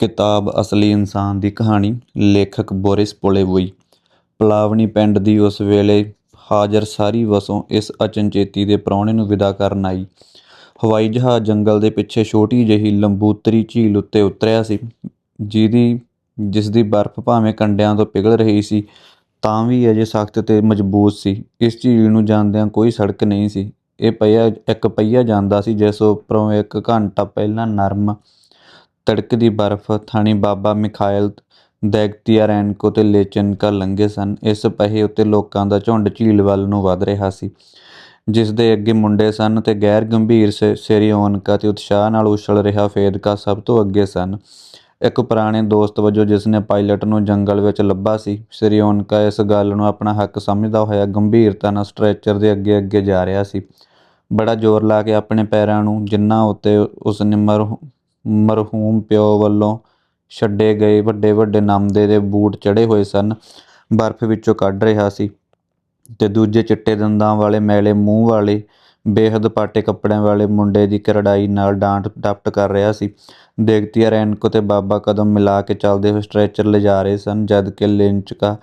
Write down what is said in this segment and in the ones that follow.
ਕਿਤਾਬ ਅਸਲੀ ਇਨਸਾਨ ਦੀ ਕਹਾਣੀ, ਲੇਖਕ ਬੋਰਿਸ ਪੋਲੇਵੋਈ। ਪਲਾਵਨੀ ਪਿੰਡ ਦੀ ਉਸ ਵੇਲੇ ਹਾਜ਼ਰ ਸਾਰੀ ਵਸੋਂ ਇਸ ਅਚਨਚੇਤੀ ਦੇ ਪ੍ਰਾਹੁਣੇ ਨੂੰ ਵਿਦਾ ਕਰਨ ਆਈ। ਹਵਾਈ ਜਹਾਜ਼ ਜੰਗਲ ਦੇ ਪਿੱਛੇ ਛੋਟੀ ਜਿਹੀ ਲੰਬੂਤਰੀ ਝੀਲ ਉੱਤੇ ਉਤਰਿਆ ਸੀ, ਜਿਹਦੀ ਜਿਸ ਦੀ ਬਰਫ਼ ਭਾਵੇਂ ਕੰਡਿਆਂ ਤੋਂ ਪਿਘਲ ਰਹੀ ਸੀ, ਤਾਂ ਵੀ ਅਜੇ ਸਖਤ ਤੇ ਮਜ਼ਬੂਤ ਸੀ। ਇਸ ਝੀਲ ਨੂੰ ਜਾਂਦਿਆਂ ਕੋਈ ਸੜਕ ਨਹੀਂ ਸੀ। ਇਹ ਪਈਆ, ਇੱਕ ਪਈਆ ਜਾਂਦਾ ਸੀ, ਜਿਸ ਉੱਪਰੋਂ ਇੱਕ ਘੰਟਾ ਪਹਿਲਾਂ ਨਰਮ ਤੜਕਦੀ ਬਰਫ਼, ਥਾਣੀ ਬਾਬਾ ਮਿਖਾਇਲ ਦੈਗਤੀਆਰੈਨਕੋ ਤੇ ਲੇਚਨਕਾ ਲੰਘੇ ਸਨ। ਇਸ ਪਹੇ ਉੱਤੇ ਲੋਕਾਂ ਦਾ ਝੁੰਡ ਝੀਲ ਵੱਲ ਨੂੰ ਵਧ ਰਿਹਾ ਸੀ, ਜਿਸ ਦੇ ਅੱਗੇ ਮੁੰਡੇ ਸਨ ਤੇ ਗੈਰ ਗੰਭੀਰ ਸੇ- ਸੇਰੀਓਨਕਾ ਤੇ ਉਤਸ਼ਾਹ ਨਾਲ ਉਛਲ ਰਿਹਾ ਫੇਦਕਾ ਸਭ ਤੋਂ ਅੱਗੇ ਸਨ। ਇੱਕ ਪੁਰਾਣੇ ਦੋਸਤ ਵਜੋਂ ਜਿਸ ਨੇ ਪਾਇਲਟ ਨੂੰ ਜੰਗਲ ਵਿੱਚ ਲੱਭਾ ਸੀ ਸੇਰੀਓਨਕਾ ਇਸ ਗੱਲ ਨੂੰ ਆਪਣਾ ਹੱਕ ਸਮਝਦਾ ਹੋਇਆ ਗੰਭੀਰਤਾ ਨਾਲ ਸਟ੍ਰੈਚਰ ਦੇ ਅੱਗੇ ਅੱਗੇ ਜਾ ਰਿਹਾ ਸੀ। ਬੜਾ ਜ਼ੋਰ ਲਾ ਕੇ ਆਪਣੇ ਪੈਰਾਂ ਨੂੰ ਜਿੰਨਾ ਉੱਤੇ ਉਸ ਨੇ ਮਰਹੂਮ ਪਿਓ ਵੱਲੋਂ ਛੱਡੇ ਗਏ ਵੱਡੇ ਵੱਡੇ ਨਾਮਦੇ ਦੇ ਬੂਟ ਚੜੇ ਹੋਏ ਸਨ। ਬਰਫ਼ ਵਿੱਚੋਂ ਕੱਢ ਰਿਹਾ ਸੀ ਤੇ ਦੂਜੇ ਚਿੱਟੇ ਦੰਦਾਂ ਵਾਲੇ ਮੈਲੇ ਮੂੰਹ ਵਾਲੇ ਬੇਹੱਦ ਪਾਟੇ ਕੱਪੜਿਆਂ ਵਾਲੇ ਮੁੰਡੇ ਦੀ ਕਰੜਾਈ ਨਾਲ ਡਾਂਟ ਡਪਟ ਕਰ ਰਿਹਾ ਸੀ। ਦੇਖਤੀਆ ਰੈਨਕੋ ਤੇ ਬਾਬਾ ਕਦਮ ਮਿਲਾ ਕੇ ਚੱਲਦੇ ਹੋਏ ਸਟ੍ਰੈਚਰ ਲਿਜਾ ਰਹੇ ਸਨ, ਜਦ ਕਿ ਲਿੰਚਕਾ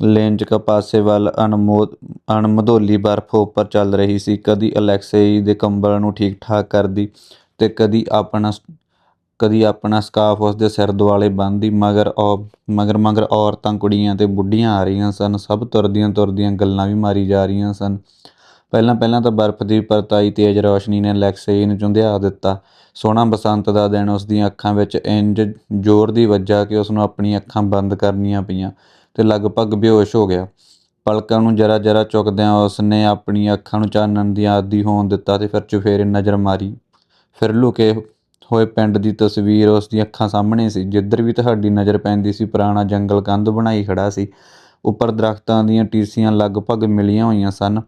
ਲਿੰਚਕਾ ਪਾਸੇ ਵੱਲ ਅਣਮੋਦ, ਅਣਮਧੋਲੀ ਬਰਫ਼ ਉੱਪਰ ਚੱਲ ਰਹੀ ਸੀ। ਕਦੀ ਅਲੈਕਸੇਈ ਦੇ ਕੰਬਲ ਨੂੰ ਠੀਕ ਠਾਕ ਕਰਦੀ ਤੇ ਕਦੀ ਆਪਣਾ ਕਦੀ ਆਪਣਾ ਸਕਾਫ ਉਸ ਦੇ ਸਿਰ ਦੁਆਲੇ ਬੰਨ੍ਹਦੀ, ਮਗਰ ਔ, ਮਗਰ ਮਗਰ ਔਰਤਾਂ, ਕੁੜੀਆਂ ਤੇ ਬੁੱਢੀਆਂ ਆ ਰਹੀਆਂ ਸਨ। ਸਭ ਤੁਰਦੀਆਂ ਤੁਰਦੀਆਂ ਗੱਲਾਂ ਵੀ ਮਾਰੀ ਜਾ ਰਹੀਆਂ ਸਨ। ਪਹਿਲਾਂ ਪਹਿਲਾਂ ਤਾਂ ਬਰਫ਼ ਦੀ ਪਰਤਾਈ ਤੇਜ਼ ਰੌਸ਼ਨੀ ਨੇ ਲੈਕਸੇਈ ਨੂੰ ਚੁੰਧਿਆ ਦਿੱਤਾ। ਸੋਹਣਾ ਬਸੰਤ ਦਾ ਦਿਨ ਉਸ ਦੀਆਂ ਅੱਖਾਂ ਵਿੱਚ ਇੰਜ ਜ਼ੋਰ ਦੀ ਵੱਜਾ ਕਿ ਉਸ ਨੂੰ ਆਪਣੀਆਂ ਅੱਖਾਂ ਬੰਦ ਕਰਨੀਆਂ ਪਈਆਂ ਤੇ ਲਗਭਗ ਬੇਹੋਸ਼ ਹੋ ਗਿਆ। ਪਲਕਾਂ ਨੂੰ ਜਰਾ ਜਰਾ ਚੁੱਕਦਿਆਂ ਉਸ ਨੇ ਆਪਣੀਆਂ ਅੱਖਾਂ ਨੂੰ ਚਾਨਣ ਦੀ ਆਦੀ ਹੋਣ ਦਿੱਤਾ ਤੇ ਫਿਰ ਚੁਫੇਰੇ ਨਜ਼ਰ ਮਾਰੀ। ਫਿਰ ਲੁਕੇ ਹੋਏ ਪਿੰਡ ਦੀ ਤਸਵੀਰ ਉਸ ਦੀਆਂ ਅੱਖਾਂ ਸਾਹਮਣੇ ਸੀ। ਜਿੱਧਰ ਵੀ ਤੁਹਾਡੀ ਨਜ਼ਰ ਪੈਂਦੀ ਸੀ, ਪੁਰਾਣਾ ਜੰਗਲ ਕੰਧ ਬਣਾਈ ਖੜਾ ਸੀ। ਉੱਪਰ ਦਰਖਤਾਂ ਦੀਆਂ ਟੀਸੀਆਂ ਲਗਭਗ ਮਿਲੀਆਂ ਹੋਈਆਂ ਸਨ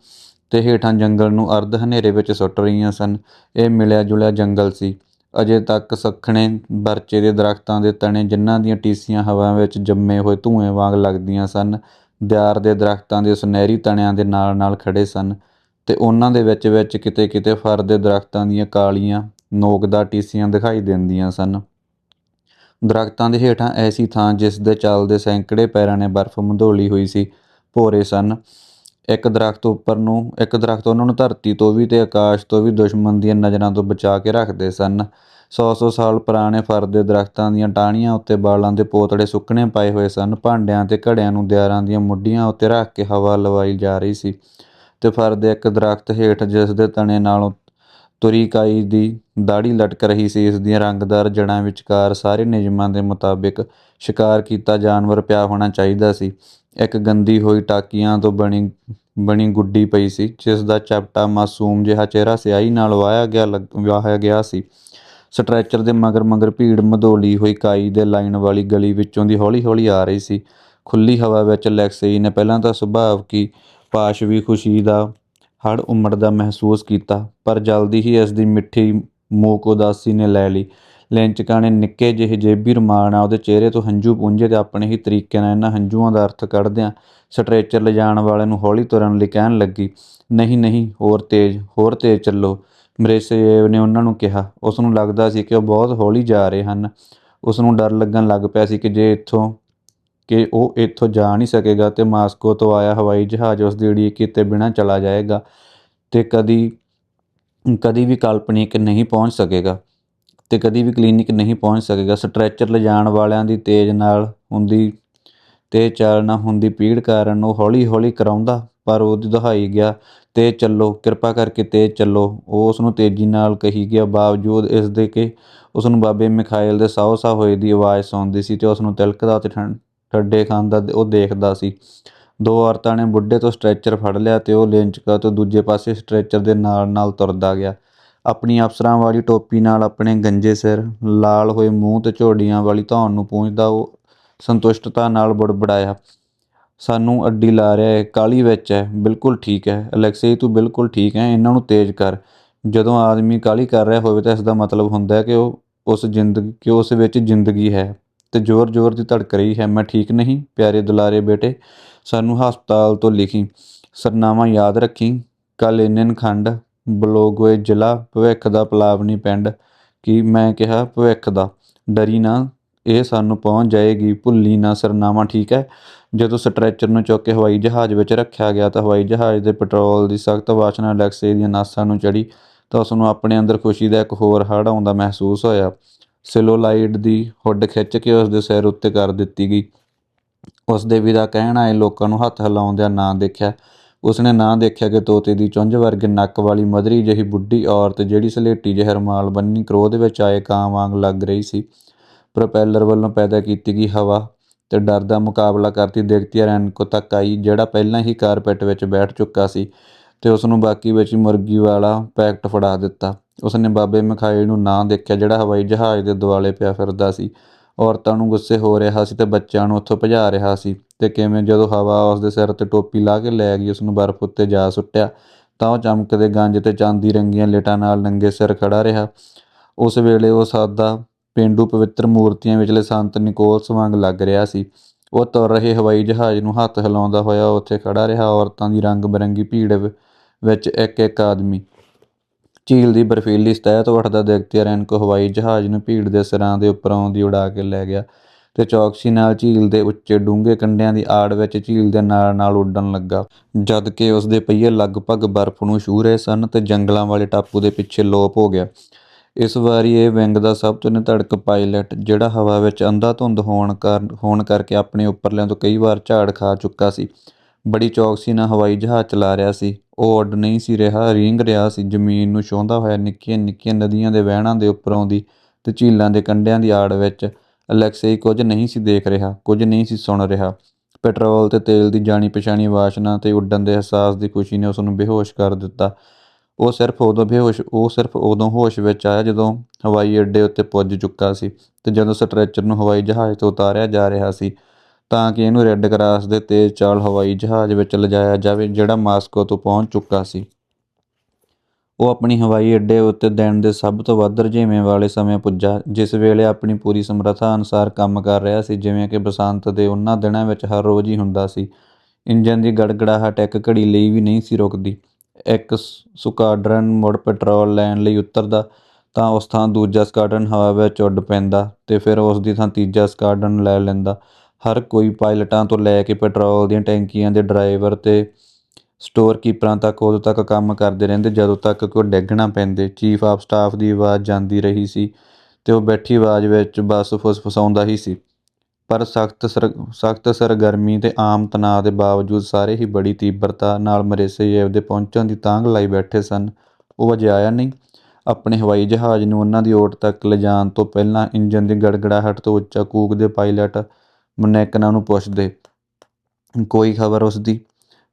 ਤੇ ਹੇਠਾਂ ਜੰਗਲ ਨੂੰ ਅਰਧ ਹਨੇਰੇ ਵਿੱਚ ਸੁੱਟ ਰਹੀਆਂ ਸਨ। ਇਹ ਮਿਲਿਆ ਜੁਲਿਆ ਜੰਗਲ ਸੀ। ਅਜੇ ਤੱਕ ਸੱਖਣੇ ਬਰਚੇ ਦੇ ਦਰਖਤਾਂ ਦੇ ਤਣੇ ਜਿਨ੍ਹਾਂ ਦੀਆਂ ਟੀਸੀਆਂ ਹਵਾ ਵਿੱਚ ਜੰਮੇ ਹੋਏ ਧੂਏ ਵਾਂਗ ਲੱਗਦੀਆਂ ਸਨ, ਦਿਆਰ ਦੇ ਦਰਖਤਾਂ ਦੇ ਸੁਨਹਿਰੀ ਤਣਿਆਂ ਦੇ ਨਾਲ ਨਾਲ ਖੜੇ ਸਨ ਤੇ ਉਹਨਾਂ ਦੇ ਵਿੱਚ ਵਿੱਚ ਕਿਤੇ ਕਿਤੇ ਫਰ ਦੇ ਦਰਖਤਾਂ ਦੀਆਂ ਕਾਲੀਆਂ ਨੋਕਦਾਰ ਟੀਸੀਆਂ ਦਿਖਾਈ ਦਿੰਦੀਆਂ ਸਨ। ਦਰਖਤਾਂ ਦੇ ਹੇਠਾਂ ਐਸੀ ਥਾਂ ਜਿਸ ਦੇ ਚੱਲਦੇ ਸੈਂਕੜੇ ਪੈਰਾਂ ਨੇ ਬਰਫ਼ ਮੰਧੋਲੀ ਹੋਈ ਸੀ, ਭੋਰੇ ਸਨ। ਇੱਕ ਦਰਖਤ ਉੱਪਰ ਨੂੰ, ਇੱਕ ਦਰਖਤ ਉਹਨਾਂ ਨੂੰ ਧਰਤੀ ਤੋਂ ਵੀ ਤੇ ਆਕਾਸ਼ ਤੋਂ ਵੀ ਦੁਸ਼ਮਣ ਦੀਆਂ ਨਜ਼ਰਾਂ ਤੋਂ ਬਚਾ ਕੇ ਰੱਖਦੇ ਸਨ। ਸੌ ਸੌ ਸਾਲ ਪੁਰਾਣੇ ਫਰ ਦੇ ਦਰਖਤਾਂ ਦੀਆਂ ਟਾਹਣੀਆਂ ਉੱਤੇ ਬਾਲਾਂ ਦੇ ਪੋਤੜੇ ਸੁੱਕਣੇ ਪਏ ਹੋਏ ਸਨ। ਭਾਂਡਿਆਂ ਤੇ ਘੜਿਆਂ ਨੂੰ ਦਿਆਰਾਂ ਦੀਆਂ ਮੁੱਢੀਆਂ ਉੱਤੇ ਰੱਖ ਕੇ ਹਵਾ ਲਵਾਈ ਜਾ ਰਹੀ ਸੀ। ਤੇ ਫਰ ਦੇ ਇੱਕ ਦਰਖਤ ਹੇਠ ਜਿਸ ਦੇ ਤਣੇ ਨਾਲੋਂ ਤੁਰੀ ਕਾਈ ਦੀ ਦਾੜੀ ਲਟਕ ਰਹੀ ਸੀ। ਇਸ ਦੀਆਂ ਰੰਗਦਾਰ ਜੜ੍ਹਾਂ ਵਿਚਕਾਰ ਸਾਰੇ ਨਿਯਮਾਂ ਦੇ ਮੁਤਾਬਿਕ ਸ਼ਿਕਾਰ ਕੀਤਾ ਜਾਨਵਰ ਪਿਆ ਹੋਣਾ ਚਾਹੀਦਾ ਸੀ। ਇੱਕ ਗੰਦੀ ਹੋਈ ਟਾਕੀਆਂ ਤੋਂ ਬਣੀ ਬਣੀ ਗੁੱਡੀ ਪਈ ਸੀ, ਜਿਸ ਦਾ ਚਪਟਾ ਮਾਸੂਮ ਜਿਹਾ ਚਿਹਰਾ ਸਿਆਹੀ ਨਾਲ ਵਾਹਿਆ ਗਿਆ ਲੱਗ- ਵਾਹਿਆ ਗਿਆ ਸੀ। ਸਟ੍ਰੈਚਰ ਦੇ ਮਗਰ ਮਗਰ ਭੀੜ ਮਧੋਲੀ ਹੋਈ ਕਾਈ ਦੇ ਲਾਈਨ ਵਾਲੀ ਗਲੀ ਵਿੱਚੋਂ ਦੀ ਹੌਲੀ ਹੌਲੀ ਆ ਰਹੀ ਸੀ। ਖੁੱਲੀ ਹਵਾ ਵਿੱਚ ਲੈਕਸੀ ਨੇ ਪਹਿਲਾਂ ਤਾਂ ਸੁਭਾਵ ਕੀ, ਪਾਸ਼ ਵੀ ਖੁਸ਼ੀ ਦਾ ਹੜ ਉਮੜਦਾ ਮਹਿਸੂਸ ਕੀਤਾ, ਪਰ ਜਲਦੀ ਹੀ ਇਸ ਦੀ ਮਿੱਠੀ ਮੂਕ ਉਦਾਸੀ ਨੇ ਲੈ ਲਈ। ਲੈਂਚਕਾਂ ਨੇ ਨਿੱਕੇ ਜਿਹੇ ਜੇਬੀ ਰੁਮਾਲ ਨਾਲ ਉਹਦੇ ਚਿਹਰੇ ਤੋਂ ਹੰਝੂ ਪੂੰਝੇ ਤੇ ਆਪਣੇ ਹੀ ਤਰੀਕੇ ਨਾਲ ਇਹਨਾਂ ਹੰਝੂਆਂ ਦਾ ਅਰਥ ਕੱਢਦਿਆਂ ਸਟ੍ਰੈਚਰ ਲਿਜਾਣ ਵਾਲੇ ਨੂੰ ਹੌਲੀ ਤੁਰਨ ਲਈ ਕਹਿਣ ਲੱਗੀ, ਨਹੀਂ ਨਹੀਂ, ਹੋਰ ਤੇਜ਼ ਹੋਰ ਤੇਜ਼ ਚੱਲੋ। ਮਰੇਸੇਵ ਨੇ ਉਹਨਾਂ ਨੂੰ ਕਿਹਾ। ਉਸ ਨੂੰ ਲੱਗਦਾ ਸੀ ਕਿ ਉਹ ਬਹੁਤ ਹੌਲੀ ਜਾ ਰਹੇ ਹਨ। ਉਸ ਨੂੰ ਡਰ ਲੱਗਣ ਲੱਗ ਪਿਆ ਸੀ ਕਿ ਜੇ ਇੱਥੋਂ ਕਿ ਉਹ ਇੱਥੋਂ ਜਾ ਨਹੀਂ ਸਕੇਗਾ ਤੇ ਮਾਸਕੋ ਤੋਂ ਆਇਆ ਹਵਾਈ ਜਹਾਜ਼ ਉਸ ਦੀ ਉਡੀਕ ਕੀਤੇ ਬਿਨਾਂ ਚਲਾ ਜਾਏਗਾ ਤੇ ਕਦੀ ਕਦੀ ਵੀ ਕਾਲਪਨਿਕ ਨਹੀਂ ਪਹੁੰਚ ਸਕੇਗਾ ਤੇ ਕਦੀ ਵੀ ਕਲੀਨਿਕ ਨਹੀਂ ਪਹੁੰਚ ਸਕੇਗਾ। ਸਟ੍ਰੈਚਰ ਲਿਜਾਣ ਵਾਲਿਆਂ ਦੀ ਤੇਜ਼ ਨਾਲ ਹੁੰਦੀ ਤੇ ਚਾਲਨਾ ਹੁੰਦੀ ਪੀੜ ਕਾਰਨ ਉਹ ਹੌਲੀ ਹੌਲੀ ਕਰਾਉਂਦਾ, ਪਰ ਉਹ ਦੁਹਾਈ ਗਿਆ ਤੇ ਚੱਲੋ, ਕਿਰਪਾ ਕਰਕੇ ਤੇਜ਼ ਚੱਲੋ। ਉਹ ਉਸ ਨੂੰ ਤੇਜ਼ੀ ਨਾਲ ਕਹੀ ਗਿਆ, ਬਾਵਜੂਦ ਇਸ ਦੇ ਕਿ ਉਸ ਨੂੰ ਬਾਬੇ ਮਿਖਾਇਲ ਦੇ ਸਾਹ ਸਾਹ ਹੋਏ ਦੀ ਆਵਾਜ਼ ਸੁਣਦੀ ਸੀ ਤੇ ਉਸ ਨੂੰ ਤਿਲਕਦਾ ਤੇ ਠੰ- ਠੱਡੇ ਖਾਂਦਾ ਉਹ ਦੇਖਦਾ ਸੀ। ਦੋ ਔਰਤਾਂ ਨੇ ਬੁੱਢੇ ਤੋਂ ਸਟ੍ਰੈਚਰ ਫੜ ਲਿਆ ਤੇ ਉਹ ਲੇਂਚਕਾ ਤੋਂ ਦੂਜੇ ਪਾਸੇ ਸਟ੍ਰੈਚਰ ਦੇ ਨਾਲ ਨਾਲ ਤੁਰਦਾ ਗਿਆ। ਆਪਣੀ ਅਫਸਰਾਂ ਵਾਲੀ ਟੋਪੀ ਨਾਲ ਆਪਣੇ ਗੰਜੇ ਸਿਰ, ਲਾਲ ਹੋਏ ਮੂੰਹ ਤੇ ਝੋੜੀਆਂ ਵਾਲੀ ਧੌਣ ਨੂੰ ਪੂੰਝਦਾ ਉਹ ਸੰਤੁਸ਼ਟਤਾ ਨਾਲ ਬੜਬੜਾਇਆ। ਸਾਨੂੰ ਅੱਡੀ ਲਾ ਰਿਹਾ ਹੈ ਕਾਲੀ ਵਿੱਚ ਹੈ ਬਿਲਕੁਲ ਠੀਕ ਹੈ ਅਲੈਕਸੀ, ਤੂੰ ਬਿਲਕੁਲ ਠੀਕ ਹੈ ਇਹਨਾਂ ਨੂੰ ਤੇਜ਼ ਕਰ। ਜਦੋਂ ਆਦਮੀ ਕਾਲੀ ਕਰ ਰਿਹਾ ਹੋਵੇ ਤਾਂ ਇਸ ਦਾ ਮਤਲਬ ਹੁੰਦਾ ਹੈ ਕਿ ਉਹ ਉਸ ਜ਼ਿੰਦਗੀ, ਕਿ ਉਸ ਵਿੱਚ ਜ਼ਿੰਦਗੀ ਹੈ। ਤੇ ਜ਼ੋਰ-ਜ਼ੋਰ ਦੀ ਧੜਕ ਰਹੀ ਹੈ। ਮੈਂ ਠੀਕ ਨਹੀਂ, ਪਿਆਰੇ ਦੁਲਾਰੇ ਬੇਟੇ। ਸਾਨੂੰ ਹਸਪਤਾਲ ਤੋਂ ਲਿਖੀ ਸਰਨਾਮਾ ਯਾਦ ਰੱਖੀ। ਕਾਲੇਨਨ ਖੰਡ ਬਲੋਗੋਏ ਜ਼ਿਲ੍ਹਾ ਭਵਿੱਖ ਦਾ ਪਲਾਵਨੀ ਪਿੰਡ। ਕਿ ਮੈਂ ਕਿਹਾ, ਭਵਿੱਖ ਦਾ? ਡਰੀ ਨਾ। ਇਹ ਸਾਨੂੰ ਪਹੁੰਚ ਜਾਏਗੀ। ਭੁੱਲੀ ਨਾ। ਸਰਨਾਮਾ ਠੀਕ ਹੈ। ਜਦੋਂ ਸਟ੍ਰੈਚਰ ਨੂੰ ਚੁੱਕ ਕੇ ਹਵਾਈ ਜਹਾਜ਼ ਵਿੱਚ ਰੱਖਿਆ ਗਿਆ ਤਾਂ ਹਵਾਈ ਜਹਾਜ਼ ਦੇ ਪੈਟਰੋਲ ਦੀ ਸਖਤ ਵਾਸ਼ਨਾ ਅਲੈਕਸੇ ਦੀਆਂ ਨਾਸਾਂ ਨੂੰ ਚੜੀ ਤਾਂ ਉਸ ਨੂੰ ਆਪਣੇ ਅੰਦਰ ਖੁਸ਼ੀ ਦਾ ਇੱਕ ਹੋਰ ਹੜ੍ਹ ਆਉਂਦਾ ਮਹਿਸੂਸ ਹੋਇਆ। ਸਿਲੋਲਾਈਡ ਦੀ ਹੁੱਡ ਖਿੱਚ ਕੇ ਉਸ ਦੇ ਸਿਰ ਉੱਤੇ ਕਰ ਦਿੱਤੀ ਗਈ। ਉਸ ਦੇ ਵਿਦਾ ਕਹਿਣ ਆਏ ਲੋਕਾਂ ਨੂੰ ਹੱਥ ਹਿਲਾਉਂਦਿਆਂ ਨਾ ਦੇਖਿਆ। ਉਸਨੇ ਨਾ ਦੇਖਿਆ ਕਿ ਤੋਤੇ ਦੀ ਚੁੰਝ ਵਰਗੇ ਨੱਕ ਵਾਲੀ ਮਧਰੀ ਜਿਹੀ ਬੁੱਢੀ ਔਰਤ ਜਿਹੜੀ ਸਲੇਟੀ ਜਿਹੇ ਰੁਮਾਲ ਬੰਨੀ ਕ੍ਰੋਧ ਵਿੱਚ ਆਏ ਕਾਂ ਵਾਂਗ ਲੱਗ ਰਹੀ ਸੀ। ਪ੍ਰੋਪੈਲਰ ਵੱਲੋਂ ਪੈਦਾ ਕੀਤੀ ਗਈ ਹਵਾ ਤੇ ਡਰ ਦਾ ਮੁਕਾਬਲਾ ਕਰਦੀ ਦੇਖਤੀ ਰੈਨਕੋ ਤੱਕ ਆਈ, ਜਿਹੜਾ ਪਹਿਲਾਂ ਹੀ ਕਾਰਪੈਟ ਵਿੱਚ ਬੈਠ ਚੁੱਕਾ ਸੀ ਤੇ ਉਸ ਨੂੰ ਬਾਕੀ ਵਿੱਚ ਮੁਰਗੀ ਵਾਲਾ ਪੈਕਟ ਫੜਾ ਦਿੱਤਾ। ਉਸਨੇ ਬਾਬੇ ਮਿਖਾਇਲ ਨੂੰ ਨਾ ਦੇਖਿਆ ਜਿਹੜਾ ਹਵਾਈ ਜਹਾਜ਼ ਦੇ ਦੁਆਲੇ ਪਿਆ ਫਿਰਦਾ ਸੀ। ਔਰਤਾਂ ਨੂੰ ਗੁੱਸੇ ਹੋ ਰਿਹਾ ਸੀ ਤੇ ਬੱਚਿਆਂ ਨੂੰ ਉੱਥੋਂ ਭਜਾ ਰਿਹਾ ਸੀ। ਤੇ ਕਿਵੇਂ ਜਦੋਂ ਹਵਾ ਉਸ ਦੇ ਸਿਰ ਤੇ ਟੋਪੀ ਲਾ ਕੇ ਲੈ ਗਈ ਉਸ ਨੂੰ ਬਰਫ਼ ਉੱਤੇ ਜਾ ਸੁੱਟਿਆ, ਤਾਂ ਉਹ ਚਮਕਦੇ ਗੰਜ ਤੇ ਚਾਂਦੀ ਰੰਗੀਆਂ ਲੇਟਾਂ ਨਾਲ ਨੰਗੇ ਸਿਰ ਖੜਾ ਰਿਹਾ। ਉਸ ਵੇਲੇ ਉਹ ਸਾਦਾ ਪੇਂਡੂ ਪਵਿੱਤਰ ਮੂਰਤੀਆਂ ਵਿਚਲੇ ਸੰਤ ਨਿਕੋਲਸ ਵਾਂਗ ਲੱਗ ਰਿਹਾ ਸੀ। ਉਹ ਤੁਰ ਰਹੇ ਹਵਾਈ ਜਹਾਜ਼ ਨੂੰ ਹੱਥ ਹਿਲਾਉਂਦਾ ਹੋਇਆ ਉੱਥੇ ਖੜਾ ਰਿਹਾ। ਔਰਤਾਂ ਦੀ ਰੰਗ ਬਰੰਗੀ ਭੀੜ ਵਿੱਚ ਇੱਕ ਇੱਕ ਆਦਮੀ ਝੀਲ ਦੀ ਬਰਫੀਲੀ ਸਤਹ ਤੋਂ ਉੱਠਦਾ ਦੇਖਦਿਆਂ ਰੈਨਕੋ ਹਵਾਈ ਜਹਾਜ਼ ਨੂੰ ਭੀੜ ਦੇ ਸਿਰਾਂ ਦੇ ਉੱਪਰੋਂ ਦੀ ਉਡਾ ਕੇ ਲੈ ਗਿਆ ਤੇ ਚੌਕਸੀ ਨਾਲ ਝੀਲ ਦੇ ਉੱਚੇ ਡੂੰਘੇ ਕੰਢਿਆਂ ਦੀ ਆੜ ਵਿੱਚ ਝੀਲ ਦੇ ਨਾਲ ਨਾਲ ਉੱਡਣ ਲੱਗਾ। ਜਦ ਕਿ ਉਸ ਦੇ ਪਹੀਏ ਲਗਭਗ ਬਰਫ਼ ਨੂੰ ਛੂਹ ਰਹੇ ਸਨ ਤੇ ਜੰਗਲਾਂ ਵਾਲੇ ਟਾਪੂ ਦੇ ਪਿੱਛੇ ਲੋਪ ਹੋ ਗਿਆ। ਇਸ ਵਾਰੀ ਇਹ ਵਿੰਗ ਦਾ ਸਭ ਤੋਂ ਨਿਧੜਕ ਪਾਇਲਟ, ਜਿਹੜਾ ਹਵਾ ਵਿੱਚ ਅੰਧਾ ਧੁੰਦ ਹੋਣ ਕਾਰਨ ਹੋਣ ਕਰਕੇ ਆਪਣੇ ਉੱਪਰਲਿਆਂ ਤੋਂ ਕਈ ਵਾਰ ਝਾੜ ਖਾ ਚੁੱਕਾ ਸੀ। ਬੜੀ ਚੌਕਸੀ ਨਾਲ ਹਵਾਈ ਜਹਾਜ਼ ਚਲਾ ਰਿਹਾ ਸੀ। ਉਹ ਉੱਡ ਨਹੀਂ ਸੀ ਰਿਹਾ, ਰੀਂਗ ਰਿਹਾ ਸੀ। ਜ਼ਮੀਨ ਨੂੰ ਛੂੰਹਦਾ ਹੋਇਆ ਨਿੱਕੀਆਂ ਨਿੱਕੀਆਂ ਨਦੀਆਂ ਦੇ ਵਹਿਣਾਂ ਦੇ ਉੱਪਰੋਂ ਦੀ ਤੇ ਝੀਲਾਂ ਦੇ ਕੰਢਿਆਂ ਦੀ ਆੜ ਵਿੱਚ ਅਲੈਕਸਈ ਕੁਝ ਨਹੀਂ ਸੀ ਦੇਖ ਰਿਹਾ, ਕੁਝ ਨਹੀਂ ਸੀ ਸੁਣ ਰਿਹਾ। ਪੈਟਰੋਲ ਤੇ ਤੇਲ ਦੀ ਜਾਣੀ ਪਛਾਣੀ ਵਾਸ਼ਨਾ ਤੇ ਉੱਡਣ ਦੇ ਅਹਿਸਾਸ ਦੀ ਖੁਸ਼ੀ ਨੇ ਉਸ ਨੂੰ ਬੇਹੋਸ਼ ਕਰ ਦਿੱਤਾ। ਉਹ ਸਿਰਫ ਉਦੋਂ ਬੇਹੋਸ਼, ਉਹ ਸਿਰਫ ਉਦੋਂ ਹੋਸ਼ ਵਿੱਚ ਆਇਆ ਜਦੋਂ ਹਵਾਈ ਅੱਡੇ ਉੱਤੇ ਪੁੱਜ ਚੁੱਕਾ ਸੀ ਤੇ ਜਦੋਂ ਸਟ੍ਰੈਚਰ ਨੂੰ ਹਵਾਈ ਜਹਾਜ਼ ਤੋਂ ਉਤਾਰਿਆ ਜਾ ਰਿਹਾ ਸੀ। ਤਾਂ ਕਿ ਇਹਨੂੰ ਰੈੱਡ ਕਰਾਸ ਦੇ ਤੇਜ਼ ਚਾਲ ਹਵਾਈ ਜਹਾਜ਼ ਵਿੱਚ ਲਿਜਾਇਆ ਜਾਵੇ, ਜਿਹੜਾ ਮਾਸਕੋ ਤੋਂ ਪਹੁੰਚ ਚੁੱਕਾ ਸੀ। ਉਹ ਆਪਣੀ ਹਵਾਈ ਅੱਡੇ ਉੱਤੇ ਦਿਨ ਦੇ ਸਭ ਤੋਂ ਵੱਧ ਰੁਝੇਵੇਂ ਵਾਲੇ ਸਮੇਂ ਪੁੱਜਾ, ਜਿਸ ਵੇਲੇ ਆਪਣੀ ਪੂਰੀ ਸਮਰੱਥਾ ਅਨੁਸਾਰ ਕੰਮ ਕਰ ਰਿਹਾ ਸੀ, ਜਿਵੇਂ ਕਿ ਬਸੰਤ ਦੇ ਉਹਨਾਂ ਦਿਨਾਂ ਵਿੱਚ ਹਰ ਰੋਜ਼ ਹੀ ਹੁੰਦਾ ਸੀ। ਇੰਜਨ ਦੀ ਗੜਗੜਾਹਟ ਇੱਕ ਘੜੀ ਲਈ ਵੀ ਨਹੀਂ ਸੀ ਰੁਕਦੀ। ਇੱਕ ਸੁਕਾਡਰਨ ਮੁੜ ਪੈਟਰੋਲ ਲੈਣ ਲਈ ਉਤਰਦਾ, ਤਾਂ ਉਸ ਥਾਂ ਦੂਜਾ ਸਕਾਡਰਨ ਹਵਾ ਵਿੱਚ ਉੱਡ ਪੈਂਦਾ ਤੇ ਫਿਰ ਉਸ ਦੀ ਥਾਂ ਤੀਜਾ ਸਕਾਡਰਨ ਲੈ ਲੈਂਦਾ। ਹਰ ਕੋਈ ਪਾਇਲਟਾਂ ਤੋਂ ਲੈ ਕੇ ਪੈਟਰੋਲ ਦੀਆਂ ਟੈਂਕੀਆਂ ਦੇ ਡਰਾਈਵਰ ਤੇ ਸਟੋਰ ਕੀਪਰਾਂ ਤੱਕ ਉਦੋਂ ਤੱਕ ਕੰਮ ਕਰਦੇ ਰਹਿੰਦੇ, ਜਦੋਂ ਤੱਕ ਕਿ ਉਹ ਡਿੱਗ ਨਾ ਪੈਂਦੇ। ਚੀਫ ਆਫ ਸਟਾਫ ਦੀ ਆਵਾਜ਼ ਜਾਂਦੀ ਰਹੀ ਸੀ ਤੇ ਉਹ ਬੈਠੀ ਆਵਾਜ਼ ਵਿੱਚ ਬਸ ਫੁਸਫੁਸਾਉਂਦਾ ਹੀ ਸੀ। ਪਰ ਸਖਤ ਸਰ, ਸਖਤ ਸਰਗਰਮੀ ਤੇ ਆਮ ਤਣਾਅ ਦੇ ਬਾਵਜੂਦ ਸਾਰੇ ਹੀ ਬੜੀ ਤੀਬਰਤਾ ਨਾਲ ਮਰੇਸੇਯੇਵ ਦੇ ਪਹੁੰਚਣ ਦੀ ਤਾਂਘ ਲਾਈ ਬੈਠੇ ਸਨ। ਉਹ ਅਜੇ ਆਇਆ ਨਹੀਂ। ਆਪਣੇ ਹਵਾਈ ਜਹਾਜ਼ ਨੂੰ ਉਹਨਾਂ ਦੀ ਓਟ ਤੱਕ ਲਿਜਾਣ ਤੋਂ ਪਹਿਲਾਂ ਇੰਜਨ ਦੀ ਗੜਗੜਾਹਟ ਤੋਂ ਉੱਚਾ ਕੂਕਦੇ ਪਾਇਲਟ ਮਨੈਕਨਾਂ ਨੂੰ ਪੁੱਛਦੇ। ਕੋਈ ਖਬਰ ਉਸ ਦੀ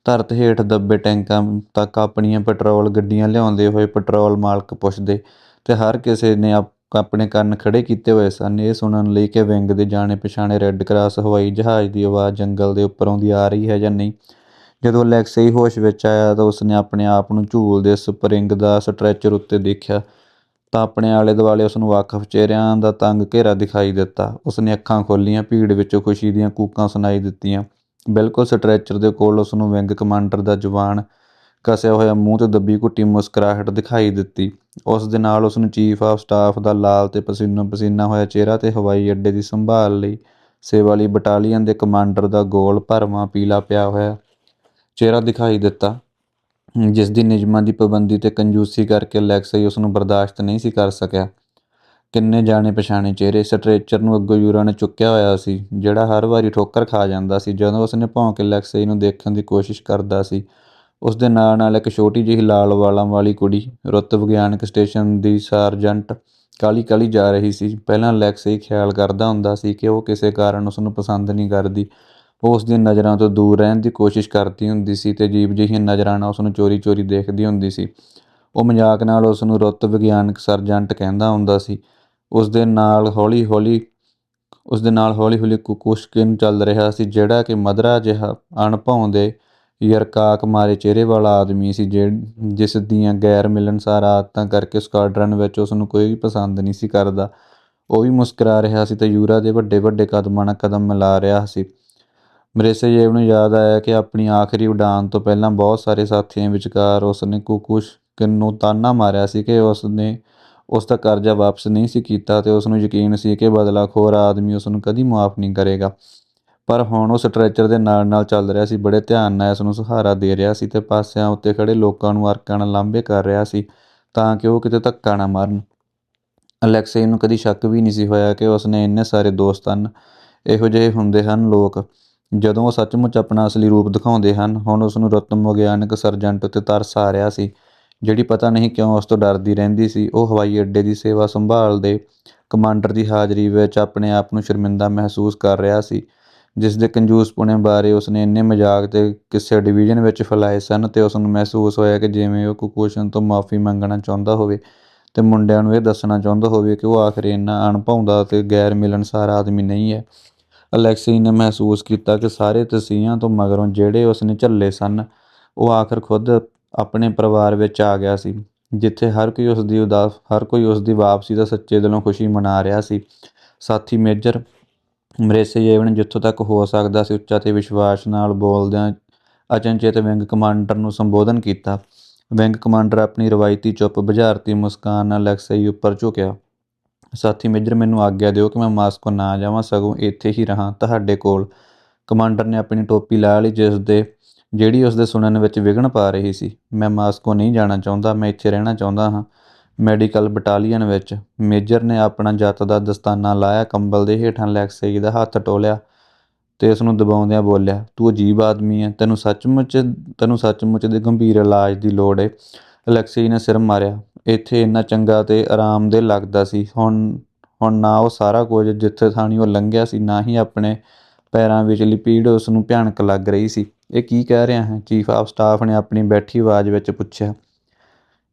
ਧਰਤ ਹੇਠ ਦੱਬੇ ਟੈਂਕਾਂ ਤੱਕ ਆਪਣੀਆਂ ਪੈਟਰੋਲ ਗੱਡੀਆਂ ਲਿਆਉਂਦੇ ਹੋਏ ਪੈਟਰੋਲ ਮਾਲਕ ਪੁੱਛਦੇ, ਤੇ ਹਰ ਕਿਸੇ ਨੇ ਆਪਣੇ ਕੰਨ ਖੜੇ ਕੀਤੇ ਹੋਏ ਸਨ। ਇਹ ਸੁਣਨ ਲਈ ਕਿ ਵਿੰਗ ਦੇ ਜਾਣੇ ਪਛਾਣੇ ਰੈੱਡ ਕਰਾਸ ਹਵਾਈ ਜਹਾਜ਼ ਦੀ ਆਵਾਜ਼ ਜੰਗਲ ਦੇ ਉੱਪਰੋਂ ਦੀ ਆ ਰਹੀ ਹੈ ਜਾਂ ਨਹੀਂ? ਜਦੋਂ ਅਲੈਕਸਈ ਹੋਸ਼ ਵਿੱਚ ਆਇਆ ਤਾਂ ਉਸਨੇ ਆਪਣੇ ਆਪ ਨੂੰ ਝੂਲਦੇ ਸਪਰਿੰਗ ਦਾ ਸਟ੍ਰੈਚਰ ਉੱਤੇ ਦੇਖਿਆ। ਤਾਂ ਆਪਣੇ ਆਲੇ ਦੁਆਲੇ ਉਸ ਨੂੰ ਵਾਕਫ ਚਿਹਰਿਆਂ ਦਾ ਤੰਗ ਘੇਰਾ ਦਿਖਾਈ ਦਿੱਤਾ। ਉਸਨੇ ਅੱਖਾਂ ਖੋਲ੍ਹੀਆਂ ਭੀੜ ਵਿੱਚੋਂ ਖੁਸ਼ੀ ਦੀਆਂ ਕੂਕਾਂ ਸੁਣਾਈ ਦਿੱਤੀਆਂ। ਬਿਲਕੁਲ ਸਟ੍ਰੈਚਰ ਦੇ ਕੋਲ ਉਸ ਨੂੰ ਵਿੰਗ ਕਮਾਂਡਰ ਦਾ ਜਵਾਨ ਕਸਿਆ ਹੋਇਆ ਮੂੰਹ ਤੇ ਦੱਬੀ ਘੁੱਟੀ ਮੁਸਕਰਾਹਟ ਦਿਖਾਈ ਦਿੱਤੀ। ਉਸ ਦੇ ਨਾਲ ਉਸ ਨੂੰ ਚੀਫ ਆਫ ਸਟਾਫ ਦਾ ਲਾਲ ਤੇ ਪਸੀਨੋ ਪਸੀਨਾ ਹੋਇਆ ਚਿਹਰਾ ਤੇ ਹਵਾਈ ਅੱਡੇ ਦੀ ਸੰਭਾਲ ਲਈ ਸੇਵਾ ਲਈ ਬਟਾਲੀਅਨ ਦੇ ਕਮਾਂਡਰ ਦਾ ਗੋਲ ਭਰਵਾਂ ਪੀਲਾ ਪਿਆ ਹੋਇਆ ਚਿਹਰਾ ਦਿਖਾਈ ਦਿੱਤਾ। ਜਿਸ ਦੀ ਨਿਯਮਾਂ ਦੀ ਪਾਬੰਦੀ ਤੇ ਕੰਜੂਸੀ ਕਰਕੇ ਅਲੈਕਸਈ ਉਸ ਨੂੰ ਬਰਦਾਸ਼ਤ ਨਹੀਂ ਸੀ ਕਰ ਸਕਿਆ। ਕਿੰਨੇ ਜਾਣੇ ਪਛਾਣੇ ਚਿਹਰੇ ਸਟ੍ਰੈਚਰ ਨੂੰ ਅੱਗੋਂ ਯੂਰਾ ਨੇ ਚੁੱਕਿਆ ਹੋਇਆ ਸੀ, ਜਿਹੜਾ ਹਰ ਵਾਰੀ ਠੋਕਰ ਖਾ ਜਾਂਦਾ ਸੀ, ਜਦੋਂ ਉਸਨੇ ਭੌਂ ਕੇ ਅਲੈਕਸਈ ਨੂੰ ਦੇਖਣ ਦੀ ਕੋਸ਼ਿਸ਼ ਕਰਦਾ ਸੀ। ਉਸ ਦੇ ਨਾਲ ਨਾਲ ਇੱਕ ਛੋਟੀ ਜਿਹੀ ਲਾਲ ਵਾਲਾਂ ਵਾਲੀ ਕੁੜੀ, ਰੁੱਤ ਵਿਗਿਆਨਕ ਸਟੇਸ਼ਨ ਦੀ ਸਾਰਜੈਂਟ ਕਾਲੀ ਕਾਲੀ ਜਾ ਰਹੀ ਸੀ। ਪਹਿਲਾਂ ਅਲੈਕਸਈ ਖਿਆਲ ਕਰਦਾ ਹੁੰਦਾ ਸੀ ਕਿ ਉਹ ਕਿਸੇ ਕਾਰਨ ਉਸ ਨੂੰ ਪਸੰਦ ਨਹੀਂ ਕਰਦੀ। ਉਹ ਉਸ ਦੀਆਂ ਨਜ਼ਰਾਂ ਤੋਂ ਦੂਰ ਰਹਿਣ ਦੀ ਕੋਸ਼ਿਸ਼ ਕਰਦੀ ਹੁੰਦੀ ਸੀ ਤੇ ਅਜੀਬ ਜਿਹੀਆਂ ਨਜ਼ਰਾਂ ਨਾਲ ਉਸ ਨੂੰ ਚੋਰੀ-ਚੋਰੀ ਦੇਖਦੀ ਹੁੰਦੀ ਸੀ। ਉਹ ਮਜ਼ਾਕ ਨਾਲ ਉਸ ਨੂੰ ਰੁੱਤ ਵਿਗਿਆਨਕ ਸਰਜੰਟ ਕਹਿੰਦਾ ਹੁੰਦਾ ਸੀ। ਉਸ ਦੇ ਨਾਲ ਹੌਲੀ-ਹੌਲੀ ਉਸ ਦੇ ਨਾਲ ਹੌਲੀ-ਹੌਲੀ ਕੁਕੁਸ਼ਕਿਨ ਚੱਲ ਰਿਹਾ ਸੀ, ਜਿਹੜਾ ਕਿ ਮਧਰਾ ਜਿਹਾ ਅਣਭਾਉਂਦੇ ਯਰਕਾਕ ਮਾਰੇ ਚਿਹਰੇ ਵਾਲਾ ਆਦਮੀ ਸੀ, ਜਿ- ਜਿਸ ਦੀਆਂ ਗੈਰ ਮਿਲਣਸਾਰ ਆਦਤਾਂ ਕਰਕੇ ਸਕਾਡਰਨ ਵਿੱਚ ਉਸ ਨੂੰ ਕੋਈ ਵੀ ਪਸੰਦ ਨਹੀਂ ਸੀ ਕਰਦਾ। ਉਹ ਵੀ ਮੁਸਕਰਾ ਰਿਹਾ ਸੀ ਤੇ ਯੂਰਾ ਦੇ ਵੱਡੇ ਵੱਡੇ ਕਦਮਾਂ ਨਾਲ ਕਦਮ ਮਿਲਾ ਰਿਹਾ ਸੀ। ਮਰੇਸੇਯੇਵ ਨੂੰ ਯਾਦ ਆਇਆ ਕਿ ਆਪਣੀ ਆਖਰੀ ਉਡਾਣ ਤੋਂ ਪਹਿਲਾਂ ਬਹੁਤ ਸਾਰੇ ਸਾਥੀਆਂ ਵਿਚਕਾਰ ਉਸਨੇ ਕੁਕੁਸ਼ਕਿਨ ਨੂੰ ਤਾਨਾ ਮਾਰਿਆ ਸੀ ਕਿ ਉਸਨੇ ਉਸ ਦਾ ਕਰਜ਼ਾ ਵਾਪਸ ਨਹੀਂ ਸੀ ਕੀਤਾ ਤੇ ਉਸ ਨੂੰ ਯਕੀਨ ਸੀ ਕਿ ਬਦਲਾਖੋਰ ਆਦਮੀ ਉਸ ਨੂੰ ਕਦੀ ਮਾਫ ਨਹੀਂ ਕਰੇਗਾ। ਪਰ ਹੁਣ ਉਹ ਸਟ੍ਰੈਚਰ ਦੇ ਨਾਲ ਨਾਲ ਚੱਲ ਰਿਹਾ ਸੀ, ਬੜੇ ਧਿਆਨ ਨਾਲ ਇਸ ਨੂੰ ਸਹਾਰਾ ਦੇ ਰਿਹਾ ਸੀ ਤੇ ਪਾਸਿਆਂ ਉੱਤੇ ਖੜੇ ਲੋਕਾਂ ਨੂੰ ਅਰਕਾਂ ਨਾਲ ਲਾਂਭੇ ਕਰ ਰਿਹਾ ਸੀ ਤਾਂ ਕਿ ਉਹ ਕਿਤੇ ਧੱਕਾ ਨਾ ਮਾਰਨ। ਅਲੈਕਸੇ ਨੂੰ ਕਦੀ ਸ਼ੱਕ ਵੀ ਨਹੀਂ ਸੀ ਹੋਇਆ ਕਿ ਉਸਨੇ ਇੰਨੇ ਸਾਰੇ ਦੋਸਤ ਹਨ, ਇਹੋ ਜਿਹੇ ਹੁੰਦੇ ਹਨ ਲੋਕ। ਜਦੋਂ ਉਹ ਸੱਚਮੁੱਚ ਆਪਣਾ ਅਸਲੀ ਰੂਪ ਦਿਖਾਉਂਦੇ ਹਨ, ਹੁਣ ਉਸ ਨੂੰ ਰਤਨ ਵਿਗਿਆਨਕ ਸਰਜੰਟ ਉੱਤੇ ਤਰਸ ਆ ਰਿਹਾ ਸੀ, ਜਿਹੜੀ ਪਤਾ ਨਹੀਂ ਕਿਉਂ ਉਸ ਤੋਂ ਡਰਦੀ ਰਹਿੰਦੀ ਸੀ। ਉਹ ਹਵਾਈ ਅੱਡੇ ਦੀ ਸੇਵਾ ਸੰਭਾਲਦੇ ਕਮਾਂਡਰ ਦੀ ਹਾਜ਼ਰੀ ਵਿੱਚ ਆਪਣੇ ਆਪ ਨੂੰ ਸ਼ਰਮਿੰਦਾ ਮਹਿਸੂਸ ਕਰ ਰਿਹਾ ਸੀ, ਜਿਸ ਦੇ ਕੰਜੂਸਪੁਣੇ ਬਾਰੇ ਉਸਨੇ ਇੰਨੇ ਮਜ਼ਾਕ ਤੇ ਕਿਸੇ ਡਿਵੀਜ਼ਨ ਵਿੱਚ ਫੈਲਾਏ ਸਨ ਤੇ ਉਸ ਨੂੰ ਮਹਿਸੂਸ ਹੋਇਆ ਕਿ ਜਿਵੇਂ ਉਹ ਕੁਪੋਸ਼ਣ ਤੋਂ ਮਾਫੀ ਮੰਗਣਾ ਚਾਹੁੰਦਾ ਹੋਵੇ ਤੇ ਮੁੰਡਿਆਂ ਨੂੰ ਇਹ ਦੱਸਣਾ ਚਾਹੁੰਦਾ ਹੋਵੇ ਕਿ ਉਹ ਆਖਰ ਇੰਨਾ ਅਣਭਾਉਂਦਾ ਤੇ ਗੈਰ ਮਿਲਣਸਾਰ ਆਦਮੀ ਨਹੀਂ ਹੈ। ਅਲੈਕਸੀ ਨੇ ਮਹਿਸੂਸ ਕੀਤਾ ਕਿ ਸਾਰੇ ਤਸੀਹਾਂ ਤੋਂ ਮਗਰੋਂ ਜਿਹੜੇ ਉਸਨੇ ਝੱਲੇ ਸਨ, ਉਹ ਆਖਰ ਖੁਦ ਆਪਣੇ ਪਰਿਵਾਰ ਵਿੱਚ ਆ ਗਿਆ ਸੀ, ਜਿੱਥੇ ਹਰ ਕੋਈ ਉਸ ਦੀ ਉਦਾਸ ਹਰ ਕੋਈ ਉਸ ਦੀ ਵਾਪਸੀ ਦਾ ਸੱਚੇ ਦਿਲੋਂ ਖੁਸ਼ੀ ਮਨਾ ਰਿਹਾ ਸੀ। ਸਾਥੀ ਮੇਜਰ ਮਰੇਸੇਯੇਵ ਨੇ ਜਿੱਥੋਂ ਤੱਕ ਹੋ ਸਕਦਾ ਸੀ, ਉੱਚਾ ਤੇ ਵਿਸ਼ਵਾਸ ਨਾਲ ਬੋਲਦਿਆਂ ਅਚਨਚੇਤ ਵਿੰਗ ਕਮਾਂਡਰ ਨੂੰ ਸੰਬੋਧਨ ਕੀਤਾ। ਵਿੰਗ ਕਮਾਂਡਰ ਆਪਣੀ ਰਵਾਇਤੀ ਚੁੱਪ ਬੁਝਾਰਤੀ ਮੁਸਕਾਨ ਨਾਲ ਅਲੈਕਸੀ ਉੱਪਰ ਝੁਕਿਆ। ਸਾਥੀ ਮੇਜਰ, ਮੈਨੂੰ ਆਗਿਆ ਦਿਓ ਕਿ ਮੈਂ ਮਾਸਕੋ ਨਾ ਜਾਵਾਂ, ਸਗੋਂ ਇੱਥੇ ਹੀ ਰਹਾਂ ਤੁਹਾਡੇ ਕੋਲ। ਕਮਾਂਡਰ ਨੇ ਆਪਣੀ ਟੋਪੀ ਲਾ ਲਈ, ਜਿਸ ਦੇ, ਜਿਹੜੀ ਉਸ ਦੇ ਸੁਣਨ ਵਿੱਚ ਵਿਘਨ ਪਾ ਰਹੀ ਸੀ। ਮੈਂ ਮਾਸਕੋ ਨਹੀਂ ਜਾਣਾ ਚਾਹੁੰਦਾ, ਮੈਂ ਇੱਥੇ ਰਹਿਣਾ ਚਾਹੁੰਦਾ ਹਾਂ। ਮੈਡੀਕਲ ਬਟਾਲੀਅਨ ਵਿੱਚ ਮੇਜਰ ਨੇ ਆਪਣਾ ਜੱਤ ਦਾ ਦਸਤਾਨਾ ਲਾਇਆ, ਕੰਬਲ ਦੇ ਹੇਠਾਂ ਲੈਕਸਈ ਦਾ ਹੱਥ ਟੋਲਿਆ ਤੇ ਉਸ ਨੂੰ ਦਬਾਉਂਦਿਆਂ ਬੋਲਿਆ, ਤੂੰ ਅਜੀਬ ਆਦਮੀ ਹੈ ਤੈਨੂੰ ਸੱਚਮੁੱਚ ਤੈਨੂੰ ਸੱਚਮੁੱਚ ਦੇ ਗੰਭੀਰ ਇਲਾਜ ਦੀ ਲੋੜ ਹੈ ਅਲੈਕਸੀ ਨੇ ਸਿਰ ਮਾਰਿਆ। ਇੱਥੇ ਇੰਨਾ ਚੰਗਾ ਤੇ ਆਰਾਮਦੇਹ ਲੱਗਦਾ ਸੀ। ਹੁਣ ਹੁਣ ਨਾ ਉਹ ਸਾਰਾ ਕੁਝ ਜਿੱਥੇ ਥਾਣੀ ਉਹ ਲੰਘਿਆ ਸੀ, ਨਾ ਹੀ ਆਪਣੇ ਪੈਰਾਂ ਵਿਚਲੀ ਪੀੜ ਉਸ ਨੂੰ ਭਿਆਨਕ ਲੱਗ ਰਹੀ ਸੀ। ਇਹ ਕੀ ਕਹਿ ਰਿਹਾ ਹੈ? ਚੀਫ ਆਫ ਸਟਾਫ ਨੇ ਆਪਣੀ ਬੈਠੀ ਆਵਾਜ਼ ਵਿੱਚ ਪੁੱਛਿਆ।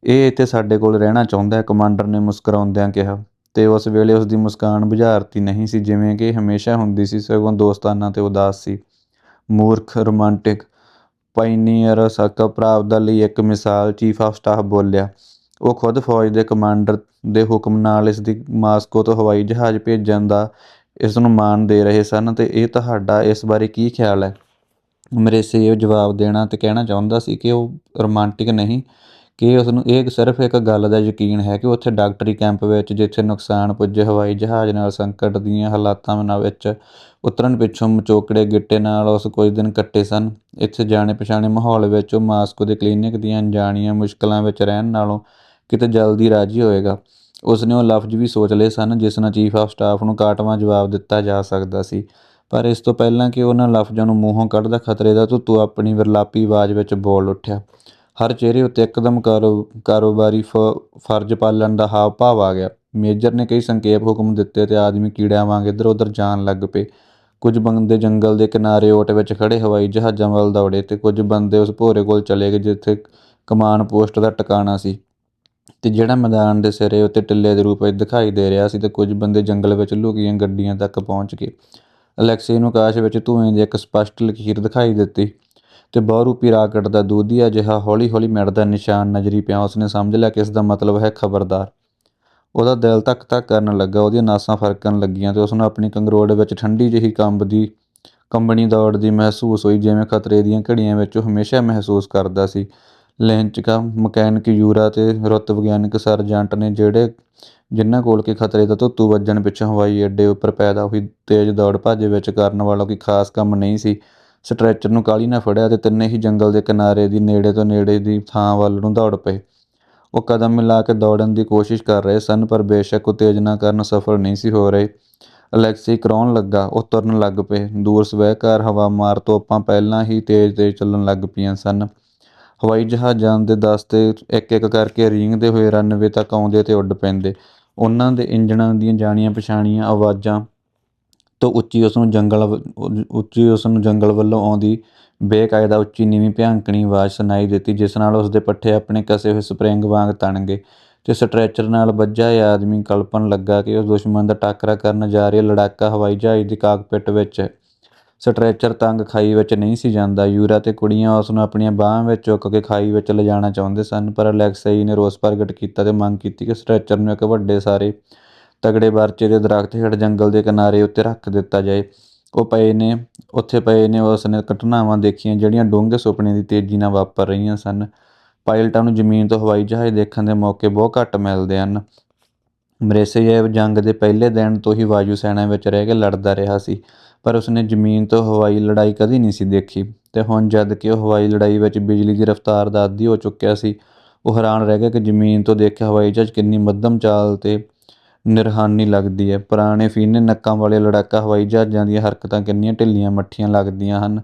ਇਹ ਇੱਥੇ ਸਾਡੇ ਕੋਲ ਰਹਿਣਾ ਚਾਹੁੰਦਾ ਹੈ, ਕਮਾਂਡਰ ਨੇ ਮੁਸਕਰਾਉਂਦਿਆਂ ਕਿਹਾ। ਤੇ ਉਸ ਵੇਲੇ ਉਸ ਦੀ ਮੁਸਕਾਨ ਬੁਝਾਰਤੀ ਨਹੀਂ ਸੀ, ਜਿਵੇਂ ਕਿ ਹਮੇਸ਼ਾ ਹੁੰਦੀ ਸੀ, ਸਗੋਂ ਦੋਸਤਾਨਾ ਤੇ ਉਦਾਸ ਸੀ। ਮੂਰਖ, ਰੋਮਾਂਟਿਕ, ਪਾਇਨੀਅਰ, ਸਾਕਾ ਪ੍ਰਾਪਤ ਲਈ ਇੱਕ ਮਿਸਾਲ ਚੀਫ ਆਫ ਸਟਾਫ ਬੋਲਿਆ ਉਹ ਖੁਦ ਫੌਜ ਦੇ ਕਮਾਂਡਰ ਦੇ ਹੁਕਮ ਨਾਲ ਇਸ ਦੀ ਮਾਸਕੋ ਤੋਂ ਹਵਾਈ ਜਹਾਜ਼ ਭੇਜਣ ਦਾ ਇਸ ਨੂੰ ਮਾਨ ਦੇ ਰਹੇ ਸਨ ਤੇ ਇਹ ਤੁਹਾਡਾ ਇਸ ਬਾਰੇ ਕੀ ਖਿਆਲ ਹੈ? ਮੇਰੇ ਸੇ ਜਵਾਬ ਦੇਣਾ ਤੇ ਕਹਿਣਾ ਚਾਹੁੰਦਾ ਸੀ ਕਿ ਉਹ ਰੋਮਾਂਟਿਕ ਨਹੀਂ, ਕਿ ਉਸ ਨੂੰ ਇਹ ਸਿਰਫ ਇੱਕ ਗੱਲ ਦਾ ਯਕੀਨ ਹੈ ਕਿ ਉੱਥੇ ਡਾਕਟਰੀ ਕੈਂਪ ਵਿੱਚ, ਜਿੱਥੇ ਨੁਕਸਾਨ ਪੁੱਜੇ ਹਵਾਈ ਜਹਾਜ਼ ਨਾਲ ਸੰਕਟ ਦੀਆਂ ਹਾਲਾਤਾਂ ਵਿੱਚ ਉਤਰਨ ਪਿੱਛੋਂ ਮਚੋਕੜੇ ਗਿੱਟੇ ਨਾਲ ਉਸ ਕੁਝ ਦਿਨ ਕੱਟੇ ਸਨ। ਇੱਥੇ ਜਾਣੇ ਪਛਾਣੇ ਮਾਹੌਲ ਵਿੱਚ ਉਹ ਮਾਸਕੋ ਦੇ ਕਲੀਨਿਕ ਦੀਆਂ ਅਣਜਾਣੀਆਂ ਮੁਸ਼ਕਲਾਂ ਵਿੱਚ ਰਹਿਣ ਨਾਲੋਂ ਕਿਤੇ ਜਲਦੀ ਰਾਜੀ ਹੋਏਗਾ। ਉਸਨੇ ਉਹ ਲਫ਼ਜ਼ ਵੀ ਸੋਚ ਲਏ ਸਨ, ਜਿਸ ਨਾਲ ਚੀਫ ਆਫ ਸਟਾਫ ਨੂੰ ਕਾਟਵਾਂ ਜਵਾਬ ਦਿੱਤਾ ਜਾ ਸਕਦਾ ਸੀ। ਪਰ ਇਸ ਤੋਂ ਪਹਿਲਾਂ ਕਿ ਉਹਨਾਂ ਲਫ਼ਜ਼ਾਂ ਨੂੰ ਮੂੰਹੋਂ ਕੱਢਦਾ ਖਤਰੇ ਦਾ ਧੁੱਤੂ ਆਪਣੀ ਵਿਰਲਾਪੀ ਆਵਾਜ਼ ਵਿੱਚ ਬੋਲ ਉੱਠਿਆ। ਹਰ ਚਿਹਰੇ ਉੱਤੇ ਇੱਕਦਮ ਕਾਰੋ, ਕਾਰੋਬਾਰੀ ਫਰਜ਼ ਪਾਲਣ ਦਾ ਹਾਵ ਭਾਵ ਆ ਗਿਆ। ਮੇਜਰ ਨੇ ਕਈ ਸੰਕੇਪ ਹੁਕਮ ਦਿੱਤੇ ਤੇ ਆਦਮੀ ਕੀੜਿਆਂ ਵਾਂਗ ਇੱਧਰ ਉੱਧਰ ਜਾਣ ਲੱਗ ਪਏ। ਕੁਝ ਬੰਦੇ ਜੰਗਲ ਦੇ ਕਿਨਾਰੇ ਓਟ ਵਿੱਚ ਖੜੇ ਹਵਾਈ ਜਹਾਜ਼ਾਂ ਵੱਲ ਦੌੜੇ ਤੇ ਕੁਝ ਬੰਦੇ ਉਸ ਭੋਰੇ ਕੋਲ ਚਲੇ ਗਏ, ਜਿੱਥੇ ਕਮਾਨ ਪੋਸਟ ਦਾ ਟਿਕਾਣਾ ਸੀ। ਤੇ ਜਿਹੜਾ ਮੈਦਾਨ ਦੇ ਸਿਰੇ ਉੱਤੇ ਟਿੱਲੇ ਦੇ ਰੂਪ ਵਿੱਚ ਦਿਖਾਈ ਦੇ ਰਿਹਾ ਸੀ ਤੇ ਕੁਝ ਬੰਦੇ ਜੰਗਲ ਵਿੱਚ ਲੁਕੀਆਂ ਗੱਡੀਆਂ ਤੱਕ ਪਹੁੰਚ ਗਏ। ਅਲੈਕਸੀ ਨੂੰ ਆਕਾਸ਼ ਵਿੱਚ ਧੂਏ ਦੀ ਇੱਕ ਸਪਸ਼ਟ ਲਕੀਰ ਦਿਖਾਈ ਦਿੱਤੀ ਤੇ ਬਹੁਰੂਪੀ ਰਾਕਟ ਦਾ ਦੂਧੀਆ ਜਿਹਾ ਹੌਲੀ-ਹੌਲੀ ਮਿਟਦਾ ਨਿਸ਼ਾਨ ਨਜ਼ਰੀ ਪਿਆ ਉਸਨੇ ਸਮਝ ਲਿਆ ਕਿ ਇਸ ਦਾ ਮਤਲਬ ਹੈ ਖਬਰਦਾਰ। ਉਹਦਾ ਦਿਲ ਧੱਕ ਧੱਕ ਕਰਨ ਲੱਗਾ, ਉਹਦੀਆਂ ਨਾਸਾਂ ਫਰਕਣ ਲੱਗੀਆਂ ਤੇ ਉਸਨੂੰ ਆਪਣੀ ਕੰਗਰੋੜ ਵਿੱਚ ਠੰਡੀ ਜਿਹੀ ਕੰਬਦੀ ਕੰਬਣੀ ਦੌੜਦੀ ਮਹਿਸੂਸ ਹੋਈ ਜਿਵੇਂ ਖਤਰੇ ਦੀਆਂ ਘੜੀਆਂ ਵਿੱਚ ਉਹ ਹਮੇਸ਼ਾ ਮਹਿਸੂਸ ਕਰਦਾ ਸੀ। ਲੈਂਚਕਾ, ਮਕੈਨਿਕ ਯੂਰਾ ਅਤੇ ਰੁੱਤ ਵਿਗਿਆਨਕ ਸਰਜੰਟ ਨੇ ਜਿਹੜੇ ਜਿਨ੍ਹਾਂ ਕੋਲ ਕਿ ਖਤਰੇ ਦਾ ਧੁੱਤੂ ਵੱਜਣ ਪਿੱਛੋਂ ਹਵਾਈ ਅੱਡੇ ਉੱਪਰ ਪੈਦਾ ਹੋਈ ਤੇਜ਼ ਦੌੜ ਭੱਜ ਵਿੱਚ ਕਰਨ ਵਾਲਾ ਕੋਈ ਖਾਸ ਕੰਮ ਨਹੀਂ ਸੀ। ਸਟ੍ਰੈਚਰ ਨੂੰ ਕਾਹਲੀ ਨਾਲ ਫੜਿਆ ਅਤੇ ਤਿੰਨੇ ਹੀ ਜੰਗਲ ਦੇ ਕਿਨਾਰੇ ਦੀ ਨੇੜੇ ਤੋਂ ਨੇੜੇ ਦੀ ਥਾਂ ਵੱਲ ਨੂੰ ਦੌੜ ਪਏ। ਉਹ ਕਦਮ ਮਿਲਾ ਕੇ ਦੌੜਨ ਦੀ ਕੋਸ਼ਿਸ਼ ਕਰ ਰਹੇ ਸਨ, ਪਰ ਬੇਸ਼ੱਕ ਉਤੇਜਨਾ ਕਰਨ ਸਫਲ ਨਹੀਂ ਸੀ ਹੋ ਰਹੇ। ਅਲੈਕਸੀ ਕਰਾਉਣ ਲੱਗਾ, ਉਹ ਤੁਰਨ ਲੱਗ ਪਏ। ਦੂਰ ਸਵੈਕਾਰ ਹਵਾ ਮਾਰ ਤੋਂ ਆਪਾਂ ਪਹਿਲਾਂ ਹੀ ਤੇਜ਼ ਤੇਜ਼ ਚੱਲਣ ਲੱਗ ਪਈਆਂ ਸਨ। ਹਵਾਈ ਜਹਾਜ਼ਾਂ ਦੇ ਦਸਤੇ ਇੱਕ ਇੱਕ ਕਰਕੇ ਰੀਂਗਦੇ ਹੋਏ ਰਨਵੇ ਤੱਕ ਆਉਂਦੇ ਅਤੇ ਉੱਡ ਪੈਂਦੇ। ਉਹਨਾਂ ਦੇ ਇੰਜਣਾਂ ਦੀਆਂ ਜਾਣੀਆਂ ਪਛਾਣੀਆਂ ਆਵਾਜ਼ਾਂ ਤੋਂ ਉੱਚੀ ਉਸ ਨੂੰ ਜੰਗਲ ਉੱਚੀ ਉਸ ਨੂੰ ਜੰਗਲ ਵੱਲੋਂ ਆਉਂਦੀ ਬੇਕਾਇਦਾ ਉੱਚੀ ਨੀਵੀਂ ਭਿਆਨਕਣੀ ਆਵਾਜ਼ ਸੁਣਾਈ ਦਿੱਤੀ, ਜਿਸ ਨਾਲ ਉਸ ਦੇ ਪੱਠੇ ਆਪਣੇ ਕਸੇ ਹੋਏ ਸਪਰਿੰਗ ਵਾਂਗ ਤਣ ਗਏ ਤੇ ਸਟ੍ਰੈਚਰ ਨਾਲ ਵੱਜਾ ਇਹ ਆਦਮੀ ਕਲਪਨ ਲੱਗਾ ਕਿ ਉਹ ਦੁਸ਼ਮਣ ਦਾ ਟਾਕਰਾ ਕਰਨ ਜਾ ਰਿਹਾ ਲੜਾਕਾ ਹਵਾਈ ਜਹਾਜ਼ ਦੀ ਕਾਕਪਿਟ ਵਿੱਚ ਹੈ ਸਟ੍ਰੈਚਰ ਤੰਗ ਖਾਈ ਵਿੱਚ ਨਹੀਂ ਸੀ ਜਾਂਦਾ। ਯੂਰਾ ਤੇ ਕੁੜੀਆਂ ਉਸ ਨੂੰ ਆਪਣੀਆਂ ਬਾਹਾਂ ਵਿੱਚ ਚੁੱਕ ਕੇ ਖਾਈ ਵਿੱਚ ਲਿਜਾਣਾ ਚਾਹੁੰਦੇ ਸਨ, ਪਰ ਅਲੈਕਸਾਈ ਨੇ ਰੋਸ ਪ੍ਰਗਟ ਕੀਤਾ ਤੇ ਮੰਗ ਕੀਤੀ ਕਿ ਸਟ੍ਰੈਚਰ ਨੂੰ ਇੱਕ ਵੱਡੇ ਸਾਰੇ ਤਗੜੇ ਬਰਚੇ ਦੇ ਦਰਖਤ ਹੇਠ ਜੰਗਲ ਦੇ ਕਿਨਾਰੇ ਉੱਤੇ ਰੱਖ ਦਿੱਤਾ ਜਾਏ। ਉਹ ਪਏ ਨੇ, ਉੱਥੇ ਪਏ ਨੇ, ਉਸ ਨੇ ਘਟਨਾਵਾਂ ਦੇਖੀਆਂ ਜਿਹੜੀਆਂ ਡੂੰਘੇ ਸੁਪਨੇ ਦੀ ਤੇਜ਼ੀ ਨਾਲ ਵਾਪਰ ਰਹੀਆਂ ਸਨ। ਪਾਇਲਟਾਂ ਨੂੰ ਜ਼ਮੀਨ ਤੋਂ ਹਵਾਈ ਜਹਾਜ਼ ਦੇਖਣ ਦੇ ਮੌਕੇ ਬਹੁਤ ਘੱਟ ਮਿਲਦੇ ਹਨ। ਮਰੇਸੇਯੇਵ ਜੰਗ ਦੇ ਪਹਿਲੇ ਦਿਨ ਤੋਂ ਹੀ ਵਾਯੂ ਸੈਨਾ ਵਿੱਚ ਰਹਿ ਕੇ ਲੜਦਾ ਰਿਹਾ ਸੀ, ਪਰ ਉਸਨੇ ਜ਼ਮੀਨ ਤੋਂ ਹਵਾਈ ਲੜਾਈ ਕਦੀ ਨਹੀਂ ਸੀ ਦੇਖੀ ਤੇ ਹੁਣ ਜਦ ਕਿ ਉਹ ਹਵਾਈ ਲੜਾਈ ਵਿੱਚ ਬਿਜਲੀ ਦੀ ਰਫ਼ਤਾਰ ਦਾ ਆਦੀ ਹੋ ਚੁੱਕਿਆ ਸੀ, ਉਹ ਹੈਰਾਨ ਰਹਿ ਗਿਆ ਕਿ ਜ਼ਮੀਨ ਤੋਂ ਦੇਖਿਆ ਹਵਾਈ ਜਹਾਜ਼ ਕਿੰਨੀ ਮੱਧਮ ਚਾਲ ਤੇ ਨਿਰਹਾਨੀ ਲੱਗਦੀ ਹੈ। ਪੁਰਾਣੇ ਫੀਨੇ ਨੱਕਾਂ ਵਾਲੇ ਲੜਾਕਾ ਹਵਾਈ ਜਹਾਜ਼ਾਂ ਦੀਆਂ ਹਰਕਤਾਂ ਕਿੰਨੀਆਂ ਢਿੱਲੀਆਂ ਮੱਠੀਆਂ ਲੱਗਦੀਆਂ ਹਨ।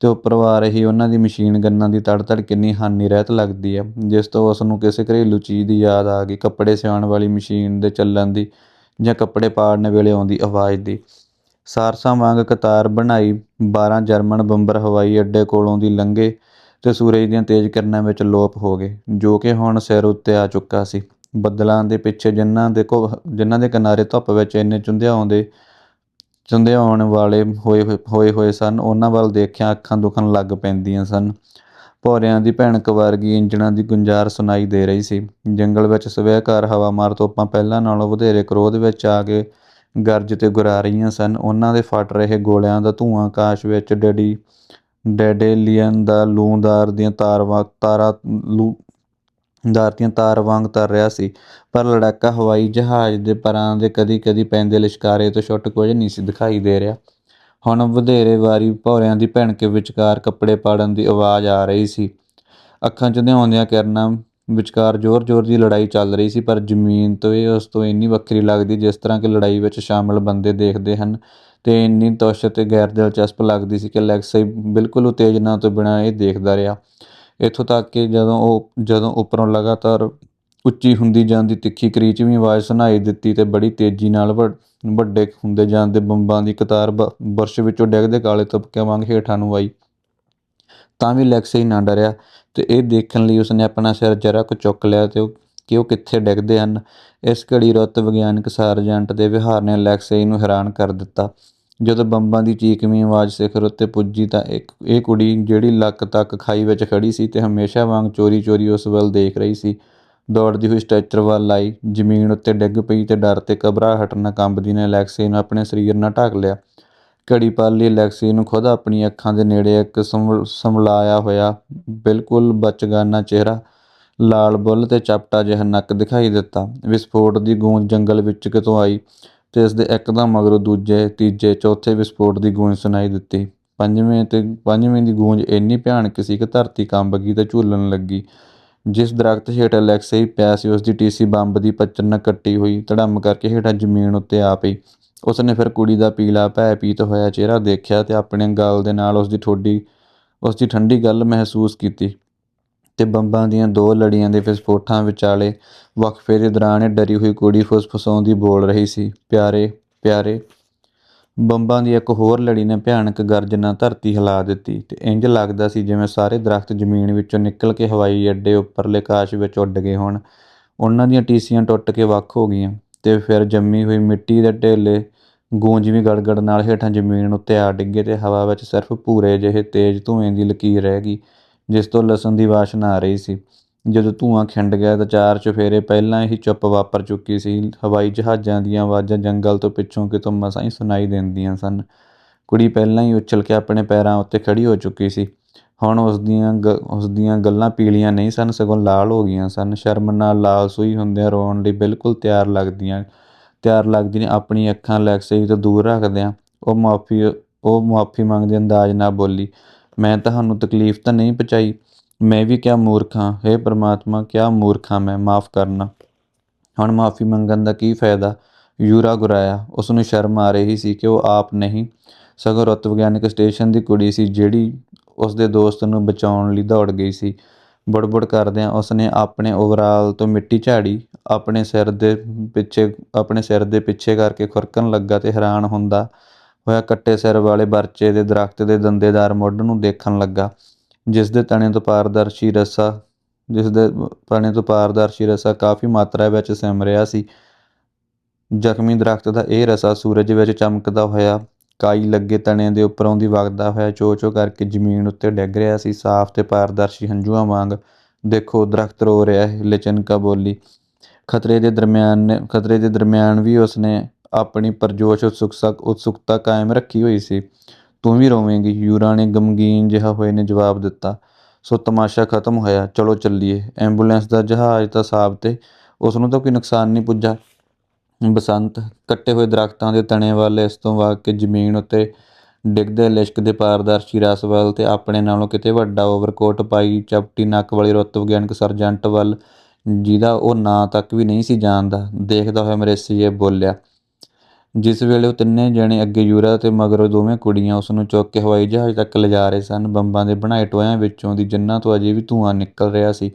ਤੇ ਉੱਪਰੋਂ ਆ ਰਹੀ ਉਹਨਾਂ ਦੀ ਮਸ਼ੀਨ ਗੰਨਾਂ ਦੀ ਤੜ-ਤੜ ਕਿੰਨੀ ਹਾਨੀ ਰਹਿਤ ਲੱਗਦੀ ਹੈ ਜਿਸ ਤੋਂ ਉਸ ਨੂੰ ਕਿਸੇ ਘਰੇਲੂ ਚੀਜ਼ ਦੀ ਯਾਦ ਆ ਗਈ, ਕੱਪੜੇ ਸਿਉਣ ਵਾਲੀ ਮਸ਼ੀਨ ਦੇ ਚੱਲਣ ਦੀ ਜਾਂ ਕੱਪੜੇ ਪਾੜਨ ਵੇਲੇ ਆਉਂਦੀ ਆਵਾਜ਼ ਦੀ। ਸਾਰਸਾਂ ਵਾਂਗ ਕਤਾਰ ਬਣਾਈ 12 ਜਰਮਨ ਬੰਬਰ ਹਵਾਈ ਅੱਡੇ ਕੋਲੋਂ ਦੀ ਲੰਘੇ ਤੇ ਸੂਰਜ ਦੀਆਂ ਤੇਜ਼ ਕਿਰਨਾਂ ਵਿੱਚ ਲੋਪ ਹੋ ਗਏ, ਜੋ ਕਿ ਹੁਣ ਸਿਰ ਉੱਤੇ ਆ ਚੁੱਕਾ ਸੀ। ਬੱਦਲਾਂ ਦੇ ਪਿੱਛੇ ਜਿਨ੍ਹਾਂ ਦੇ ਕੋ ਜਿਨ੍ਹਾਂ ਦੇ ਕਿਨਾਰੇ ਧੁੱਪ ਵਿੱਚ ਇੰਨੇ ਚੁੰਝਾਉਂਦੇ ਚੁੰਝਾਉਣ ਵਾਲੇ ਹੋਏ ਹੋਏ- ਹੋਏ ਹੋਏ ਸਨ। ਉਹਨਾਂ ਵੱਲ ਦੇਖਿਆ ਅੱਖਾਂ ਦੁਖਣ ਲੱਗ ਪੈਂਦੀਆਂ ਸਨ। ਭੌਰਿਆਂ ਦੀ ਭਿਣਕ ਵਰਗੀ ਇੰਜਣਾਂ ਦੀ ਗੁੰਜਾਰ ਸੁਣਾਈ ਦੇ ਰਹੀ ਸੀ। ਜੰਗਲ ਵਿੱਚ ਸਵੈਕਾਰ ਹਵਾ ਮਾਰ ਤੋਪਾਂ ਪਹਿਲਾਂ ਨਾਲੋਂ ਵਧੇਰੇ ਕ੍ਰੋਧ ਵਿੱਚ ਆ ਕੇ ਗਰਜ ਤੇ ਗੁਰਾ ਰਹੀਆਂ ਸਨ। ਉਹਨਾਂ ਦੇ ਫਟ ਰਹੇ ਗੋਲਿਆਂ ਦਾ ਧੂਆਂ ਆਕਾਸ਼ ਵਿੱਚ ਡੈਡੀ ਡੈਡੇਲੀਅਨ ਦਾ ਲੂੰਦਾਰ ਦੀਆਂ ਤਾਰ ਵਾਂਗ ਤਾਰਾ ਲੂ ਦਾਰਤੀਆਂ ਤਾਰ ਵਾਂਗ ਤਰ ਰਿਹਾ ਸੀ, ਪਰ ਲੜਾਕਾ ਹਵਾਈ ਜਹਾਜ਼ ਦੇ ਪਰਾਂ ਦੇ ਕਦੀ-ਕਦੀ ਪੈਂਦੇ ਲਿਸ਼ਕਾਰੇ ਤੋਂ ਛੁੱਟ ਕੁਝ ਨਹੀਂ ਸੀ ਦਿਖਾਈ ਦੇ ਰਿਹਾ। ਹੁਣ ਵਧੇਰੇ ਵਾਰੀ ਭੌਰਿਆਂ ਦੀ ਭਿਣਕ ਵਿਚਕਾਰ ਕੱਪੜੇ ਪਾੜਨ ਦੀ ਆਵਾਜ਼ ਆ ਰਹੀ ਸੀ। ਅੱਖਾਂ 'ਚ ਚੁੰਧਿਆਉਂਦੀਆਂ ਕਿਰਨਾਂ ਵਿਚਕਾਰ ਜ਼ੋਰ-ਜ਼ੋਰ ਦੀ ਲੜਾਈ ਚੱਲ ਰਹੀ ਸੀ, ਪਰ ਜ਼ਮੀਨ ਤੋਂ ਇਹ, ਉਸ ਤੋਂ ਇੰਨੀ ਵੱਖਰੀ ਲੱਗਦੀ ਜਿਸ ਤਰ੍ਹਾਂ ਕਿ ਲੜਾਈ ਵਿੱਚ ਸ਼ਾਮਲ ਬੰਦੇ ਦੇਖਦੇ ਹਨ, ਤੇ ਇੰਨੀ ਤੋਸ਼ ਤੇ ਗੈਰ ਦਿਲਚਸਪ ਲੱਗਦੀ ਸੀ ਕਿ ਅਲੈਕਸੀ ਬਿਲਕੁਲ ਉਤੇਜਨਾ ਤੋਂ ਬਿਨਾਂ ਇਹ ਦੇਖਦਾ ਰਿਹਾ। ਇੱਥੋਂ ਤੱਕ ਕਿ ਜਦੋਂ ਉਹ, ਜਦੋਂ ਉੱਪਰੋਂ ਲਗਾਤਾਰ ਉੱਚੀ ਹੁੰਦੀ ਜਾਂਦੀ ਤਿੱਖੀ ਕਰੀਚਵੀਂ ਆਵਾਜ਼ ਸੁਣਾਈ ਦਿੱਤੀ ਤੇ ਬੜੀ ਤੇਜ਼ੀ ਨਾਲ ਵੱ- ਵੱਡੇ ਹੁੰਦੇ ਜਾਂਦੇ ਬੰਬਾਂ ਦੀ ਕਤਾਰ ਬਰਸ਼ ਵਿੱਚੋਂ ਡਿੱਗਦੇ ਕਾਲੇ ਤਬਕਿਆਂ ਵਾਂਗ ਹੇਠਾਂ ਨੂੰ ਆਈ। ਤਾਂ ਵੀ ਅਲੈਕਸੀ ਨਾ ਡਰਿਆ ਤੇ ਇਹ ਦੇਖਣ ਲਈ ਉਸਨੇ ਆਪਣਾ ਸਿਰ ਜਰਾ ਕੁ ਚੁੱਕ ਲਿਆ ਤੇ ਉਹ, ਕਿ ਉਹ ਕਿੱਥੇ ਡਿੱਗਦੇ ਹਨ। ਇਸ ਘੜੀ ਰੁੱਤ ਵਿਗਿਆਨਕ ਸਾਰਜੈਂਟ ਦੇ ਵਿਹਾਰ ਨੇ ਅਲੈਕਸੀ ਨੂੰ ਹੈਰਾਨ ਕਰ ਦਿੱਤਾ। ਜਦੋਂ ਬੰਬਾਂ ਦੀ ਚੀਕਵੀਂ ਆਵਾਜ਼ ਸਿਖਰ ਉੱਤੇ ਪੁੱਜੀ ਤਾਂ ਇੱਕ, ਇਹ ਕੁੜੀ ਜਿਹੜੀ ਲੱਕ ਤੱਕ ਖਾਈ ਵਿੱਚ ਖੜੀ ਸੀ ਤੇ ਹਮੇਸ਼ਾ ਵਾਂਗ ਚੋਰੀ-ਚੋਰੀ ਉਸ ਵੱਲ ਦੇਖ ਰਹੀ ਸੀ। ਦੌੜਦੀ ਹੋਈ ਸਟ੍ਰੈਚਰ ਵੱਲ ਆਈ। ਜ਼ਮੀਨ ਉੱਤੇ ਡਿੱਗ ਪਈ ਤੇ ਡਰ ਤੇ ਘਬਰਾਹਟ ਨਾਲ ਕੰਬਦੀ ਨੇ ਅਲੈਕਸੀ ਨੂੰ ਆਪਣੇ ਸਰੀਰ ਨਾਲ ਢੱਕ ਲਿਆ। ਘੜੀ ਪਲ ਲਈ ਅਲੈਕਸੀ ਨੂੰ ਖੁਦ ਆਪਣੀ ਅੱਖਾਂ ਦੇ ਨੇੜੇ ਇੱਕ ਸੰਵ- ਸੰਭਲਾਇਆ ਹੋਇਆ, ਬਿਲਕੁਲ ਬਚਗਾਨਾ ਚਿਹਰਾ, ਲਾਲ ਬੁੱਲ ਤੇ ਚਪਟਾ ਜਿਹਾ ਨੱਕ ਦਿਖਾਈ ਦਿੱਤਾ। ਵਿਸਫੋਟ ਦੀ ਗੂੰਜ ਜੰਗਲ ਵਿੱਚ ਕਿਤੋਂ ਆਈ। ਤੇ ਇਸ ਦੇ ਇੱਕਦਮ ਮਗਰੋਂ ਦੂਜੇ, ਤੀਜੇ, ਚੌਥੇ ਵਿਸਫੋਟ ਦੀ ਗੂੰਜ ਸੁਣਾਈ ਦਿੱਤੀ। ਪੰਜਵੇਂ ਤੇ ਪੰਜਵੇਂ ਦੀ ਗੂੰਜ ਇੰਨੀ ਭਿਆਨਕ ਸੀ ਕਿ ਧਰਤੀ ਕੰਬ ਗਈ ਤੇ ਝੂਲਣ ਲੱਗੀ। ਜਿਸ ਦਰਖਤ ਹੇਠ ਅਲੈਕਸੀ ਪਿਆ ਸੀ ਉਸ ਦੀ ਟੀਸੀ ਬੰਬ ਦੀ ਪੱਚਨ ਕੱਟੀ ਹੋਈ ਧੜਮ ਕਰਕੇ ਹੇਠਾਂ ਜ਼ਮੀਨ ਉੱਤੇ ਆ ਪਈ। ਉਸਨੇ ਫਿਰ ਕੁੜੀ ਦਾ ਪੀਲਾ ਭੈ ਪੀਤ ਹੋਇਆ ਚਿਹਰਾ ਦੇਖਿਆ ਤੇ ਆਪਣੇ ਗਲ ਦੇ ਨਾਲ ਉਸ ਦੀ ਠੋਡੀ ਉਸ ਦੀ ਠੰਡੀ ਗੱਲ ਮਹਿਸੂਸ ਕੀਤੀ। ਤੇ ਬੰਬਾਂ ਦੀਆਂ ਦੋ ਲੜੀਆਂ ਦੇ ਵਿਸਫੋਟਾਂ ਵਿਚਾਲੇ ਵਕਫੇ ਦੇ ਦੌਰਾਨ ਇਹ ਡਰੀ ਹੋਈ ਕੁੜੀ ਫੁਸਫੁਸਾਉਂਦੀ ਬੋਲ ਰਹੀ ਸੀ। ਪਿਆਰੇ ਪਿਆਰੇ, ਬੰਬਾਂ ਦੀ ਇੱਕ ਹੋਰ ਲੜੀ ਨੇ ਭਿਆਨਕ ਗਰਜਨਾ ਧਰਤੀ ਹਿਲਾ ਦਿੱਤੀ ਤੇ ਇੰਜ ਲੱਗਦਾ ਸੀ ਜਿਵੇਂ ਸਾਰੇ ਦਰਖਤ ਜ਼ਮੀਨ ਵਿੱਚੋਂ ਨਿਕਲ ਕੇ ਹਵਾਈ ਅੱਡੇ ਉੱਪਰਲੇ ਆਕਾਸ਼ ਵਿੱਚ ਉੱਡ ਗਏ ਹੋਣ। ਉਹਨਾਂ ਦੀਆਂ ਟੀਸੀਆਂ ਟੁੱਟ ਕੇ ਵੱਖ ਹੋ ਗਈਆਂ ਤੇ ਫਿਰ ਜੰਮੀ ਹੋਈ ਮਿੱਟੀ ਦੇ ਢੇਲੇ ਗੂੰਜਵੀਂ ਗੜਗੜ ਨਾਲ ਹੇਠਾਂ ਜ਼ਮੀਨ ਉੱਤੇ ਆ ਡਿੱਗੇ ਤੇ ਹਵਾ ਵਿੱਚ ਸਿਰਫ ਭੂਰੇ ਜਿਹੇ ਤੇਜ਼ ਧੂਏ ਦੀ ਲਕੀਰ ਰਹਿ ਗਈ। ਜਿਸ ਤੋਂ ਲਸਣ ਦੀ ਵਾਸ਼ਨਾ ਆ ਰਹੀ ਸੀ। ਜਦੋਂ ਧੂਆਂ ਖਿੰਡ ਗਿਆ ਤਾਂ ਚਾਰ ਚੁਫੇਰੇ ਪਹਿਲਾਂ ਹੀ ਚੁੱਪ ਵਾਪਰ ਚੁੱਕੀ ਸੀ। ਹਵਾਈ ਜਹਾਜ਼ਾਂ ਦੀਆਂ ਆਵਾਜ਼ਾਂ ਜੰਗਲ ਤੋਂ ਪਿੱਛੋਂ ਕਿਤੋਂ ਮਸਾਂ ਹੀ ਸੁਣਾਈ ਦਿੰਦੀਆਂ ਸਨ। ਕੁੜੀ ਪਹਿਲਾਂ ਹੀ ਉਛਲ ਕੇ ਆਪਣੇ ਪੈਰਾਂ ਉੱਤੇ ਖੜੀ ਹੋ ਚੁੱਕੀ ਸੀ। ਹੁਣ ਉਸ ਦੀਆਂ ਗ- ਉਸ ਦੀਆਂ ਗੱਲਾਂ ਪੀਲੀਆਂ ਨਹੀਂ ਸਨ, ਸਗੋਂ ਲਾਲ ਹੋ ਗਈਆਂ ਸਨ। ਸ਼ਰਮ ਨਾਲ ਲਾਲ ਸੂਈ ਹੁੰਦਿਆਂ ਰੋਣ ਲਈ ਬਿਲਕੁਲ ਤਿਆਰ ਲੱਗਦੀਆਂ, ਤਿਆਰ ਲੱਗਦੀ ਨੇ ਆਪਣੀ ਅੱਖਾਂ ਲੈਕਸੇ ਤੋਂ ਦੂਰ ਰੱਖਦਿਆਂ। ਉਹ ਮਾਫੀ ਉਹ ਮਾਫੀ ਮੰਗਦੇ ਅੰਦਾਜ਼ ਨਾਲ ਬੋਲੀ ਮੈਂ ਤੁਹਾਨੂੰ ਤਕਲੀਫ ਤਾਂ ਨਹੀਂ ਪਹੁੰਚਾਈ। ਮੈਂ ਵੀ ਕਿਆ ਮੂਰਖ ਹਾਂ। ਹੇ ਪ੍ਰਮਾਤਮਾ, ਕਿਆ ਮੂਰਖ ਹਾਂ ਮੈਂ। ਮਾਫ ਕਰਨਾ। ਹੁਣ ਮਾਫੀ ਮੰਗਣ ਦਾ ਕੀ ਫਾਇਦਾ? ਯੂਰਾ ਗੁਰਾਇਆ। ਉਸ ਨੂੰ ਸ਼ਰਮ ਆ ਰਹੀ ਸੀ ਕਿ ਉਹ ਆਪ ਨਹੀਂ। ਸਗੋਂ ਰੁੱਤ ਵਿਗਿਆਨਕ ਸਟੇਸ਼ਨ ਦੀ ਕੁੜੀ ਸੀ, ਜਿਹੜੀ ਉਸ ਦੇ ਦੋਸਤ ਨੂੰ ਬਚਾਉਣ ਲਈ ਦੌੜ ਗਈ ਸੀ। ਬੁੜਬੁੜ ਕਰਦਿਆਂ ਉਸਨੇ ਆਪਣੇ ਓਵਰਾਲ ਤੋਂ ਮਿੱਟੀ ਝਾੜੀ, ਆਪਣੇ ਸਿਰ ਦੇ ਪਿੱਛੇ, ਆਪਣੇ ਸਿਰ ਦੇ ਪਿੱਛੇ ਕਰਕੇ ਖੁਰਕਣ ਲੱਗਾ ਤੇ ਹੈਰਾਨ ਹੁੰਦਾ ਹੋਇਆ, ਕੱਟੇ ਸਿਰ ਵਾਲੇ ਬਰਚੇ ਦੇ ਦਰਖਤ ਦੇ ਦੰਦੇਦਾਰ ਮੁੱਢ ਨੂੰ ਦੇਖਣ ਲੱਗਾ, ਜਿਸ ਦੇ ਤਣੇ ਤੋਂ ਪਾਰਦਰਸ਼ੀ ਰਸਾ, ਜਿਸ ਦੇ ਤਣੇ ਤੋਂ ਪਾਰਦਰਸ਼ੀ ਰਸਾ ਕਾਫੀ ਮਾਤਰਾ ਵਿੱਚ ਸਿਮ ਰਿਹਾ ਸੀ। ਜ਼ਖਮੀ ਦਰਖਤ ਦਾ ਇਹ ਰਸਾ ਸੂਰਜ ਵਿੱਚ ਚਮਕਦਾ ਹੋਇਆ, ਕਾਈ ਲੱਗੇ ਤਣੇ ਦੇ ਉੱਪਰੋਂ ਦੀ ਵਗਦਾ ਹੋਇਆ ਚੋ-ਚੋ ਕਰਕੇ ਜ਼ਮੀਨ ਉੱਤੇ ਡਿੱਗ ਰਿਹਾ ਸੀ। ਸਾਫ਼ ਤੇ ਪਾਰਦਰਸ਼ੀ ਹੰਝੂਆਂ ਵਾਂਗ, ਦੇਖੋ, ਦਰਖਤ ਰੋ ਰਿਹਾ ਹੈ, ਲਚਨਕਾ ਬੋਲੀ। ਖਤਰੇ ਦੇ ਦਰਮਿਆਨ ਨੇ, ਖਤਰੇ ਦੇ ਦਰਮਿਆਨ ਵੀ ਉਸਨੇ ਆਪਣੀ ਪਰਜੋਸ਼ ਉਤਸੁਕਤਾ ਉਤਸੁਕਤਾ ਕਾਇਮ ਰੱਖੀ ਹੋਈ ਸੀ। ਤੂੰ ਵੀ ਰੋਵੇਂਗੀ, ਯੂਰਾ ਨੇ ਗਮਗੀਨ ਜਿਹਾ ਹੋਏ ਨੇ ਜਵਾਬ ਦਿੱਤਾ। ਸੋ ਤਮਾਸ਼ਾ ਖਤਮ ਹੋਇਆ, ਚਲੋ ਚੱਲੀਏ। ਐਂਬੂਲੈਂਸ ਦਾ ਜਹਾਜ਼ ਤਾਂ ਸਾਬ ਤੇ ਉਸ ਨੂੰ ਤਾਂ ਕੋਈ ਨੁਕਸਾਨ ਨਹੀਂ ਪੁੱਜਾ। ਬਸੰਤ ਕੱਟੇ ਹੋਏ ਦਰਖਤਾਂ ਦੇ ਤਣੇ ਵੱਲ ਇਸ ਤੋਂ ਵਾਕ ਕੇ ਜ਼ਮੀਨ ਉੱਤੇ ਡਿੱਗਦੇ ਲਿਸ਼ਕਦੇ ਪਾਰਦਰਸ਼ੀ ਰਸ ਵੱਲ ਤੇ ਆਪਣੇ ਨਾਲੋਂ ਕਿਤੇ ਵੱਡਾ ਓਵਰਕੋਟ ਪਾਈ ਚਪਟੀ ਨੱਕ ਵਾਲੀ ਰੁੱਤ ਵਿਗਿਆਨਕ ਸਰਜੰਟ ਵੱਲ, ਜਿਹਦਾ ਉਹ ਨਾਂ ਤੱਕ ਵੀ ਨਹੀਂ ਸੀ ਜਾਣਦਾ। ਦੇਖਦਾ ਹੋਇਆ ਮਰੇਸੀਏ ਬੋਲਿਆ ਜਿਸ ਵੇਲੇ ਉਹ ਤਿੰਨੇ ਜਣੇ ਅੱਗੇ ਯੂਰਾ ਅਤੇ ਮਗਰੋਂ ਦੋਵੇਂ ਕੁੜੀਆਂ ਉਸ ਨੂੰ ਚੁੱਕ ਕੇ ਹਵਾਈ ਜਹਾਜ਼ ਤੱਕ ਲਿਜਾ ਰਹੇ ਸਨ, ਬੰਬਾਂ ਦੇ ਬਣਾਏ ਟੋਇਆਂ ਵਿੱਚੋਂ ਦੀ ਜਿੰਨਾਂ ਤੋਂ ਅਜੇ ਵੀ ਧੂੰਆਂ ਨਿਕਲ ਰਿਹਾ ਸੀ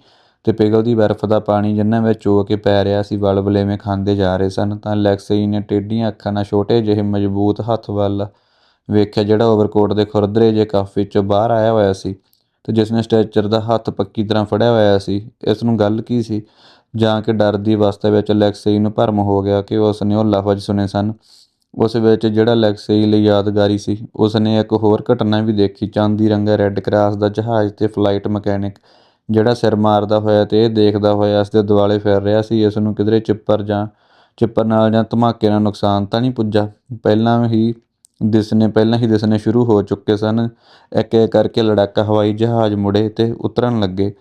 ਤੇ ਪਿਘਲਦੀ ਬਰਫ਼ ਦਾ ਪਾਣੀ ਜਿੰਨਾਂ ਵਿੱਚ ਚੋ ਕੇ ਪੈ ਰਿਹਾ ਸੀ ਵਲਵਲੇਵੇਂ ਖਾਂਦੇ ਜਾ ਰਹੇ ਸਨ, ਤਾਂ ਲੈਕਸੀ ਨੇ ਟੇਢੀਆਂ ਅੱਖਾਂ ਨਾਲ ਛੋਟੇ ਜਿਹੇ ਮਜ਼ਬੂਤ ਹੱਥ ਵੱਲ ਵੇਖਿਆ, ਜਿਹੜਾ ਓਵਰਕੋਟ ਦੇ ਖੁਰਦਰੇ ਜੇ ਕਫ 'ਚੋਂ ਬਾਹਰ ਆਇਆ ਹੋਇਆ ਸੀ ਤੇ ਜਿਸ ਨੇ ਸਟ੍ਰੈਚਰ ਦਾ ਹੱਥ ਪੱਕੀ ਤਰ੍ਹਾਂ ਫੜਿਆ ਹੋਇਆ ਸੀ। ਇਸ ਨੂੰ ਗੱਲ ਕੀ ਸੀ? ਜਾਂ ਕਿ ਡਰ ਦੀ ਅਵਸਥਾ ਵਿੱਚ ਲੈਕਸੀ ਨੂੰ ਭਰਮ ਹੋ ਗਿਆ ਕਿ ਉਸ ਨੇ ਉਹ ਲਫ਼ਜ਼ ਸੁਣੇ ਸਨ। ਉਸ ਵਿੱਚ ਜਿਹੜਾ ਲੈਕਸੀ ਲਈ ਯਾਦਗਾਰੀ ਸੀ ਉਸ ਨੇ ਇੱਕ ਹੋਰ ਘਟਨਾ ਵੀ ਦੇਖੀ, ਚਾਂਦੀ ਰੰਗਾ ਰੈੱਡ ਕਰਾਸ ਦਾ ਜਹਾਜ਼ ਤੇ ਫਲਾਈਟ ਮਕੈਨਿਕ ਜਿਹੜਾ ਸਿਰ ਮਾਰਦਾ ਹੋਇਆ ਤੇ ਇਹ ਦੇਖਦਾ ਹੋਇਆ ਇਸ ਦੇ ਦੁਆਲੇ ਫਿਰ ਰਿਹਾ ਸੀ ਇਸ ਨੂੰ ਕਿਧਰੇ ਚਿੱਪਰ ਜਾਂ ਚਿੱਪਰ ਨਾਲ ਜਾਂ ਧਮਾਕੇ ਨਾਲ ਨੁਕਸਾਨ ਤਾਂ ਨਹੀਂ ਪੁੱਜਾ। ਪਹਿਲਾਂ ਹੀ ਦਿਸਨੇ ਪਹਿਲਾਂ ਹੀ ਦਿਸਨੇ ਸ਼ੁਰੂ ਹੋ ਚੁੱਕੇ ਸਨ। ਇੱਕ ਇੱਕ ਕਰਕੇ ਲੜਾਕਾ ਹਵਾਈ ਜਹਾਜ਼ ਮੁੜੇ ਤੇ ਉਤਰਨ ਲੱਗੇ।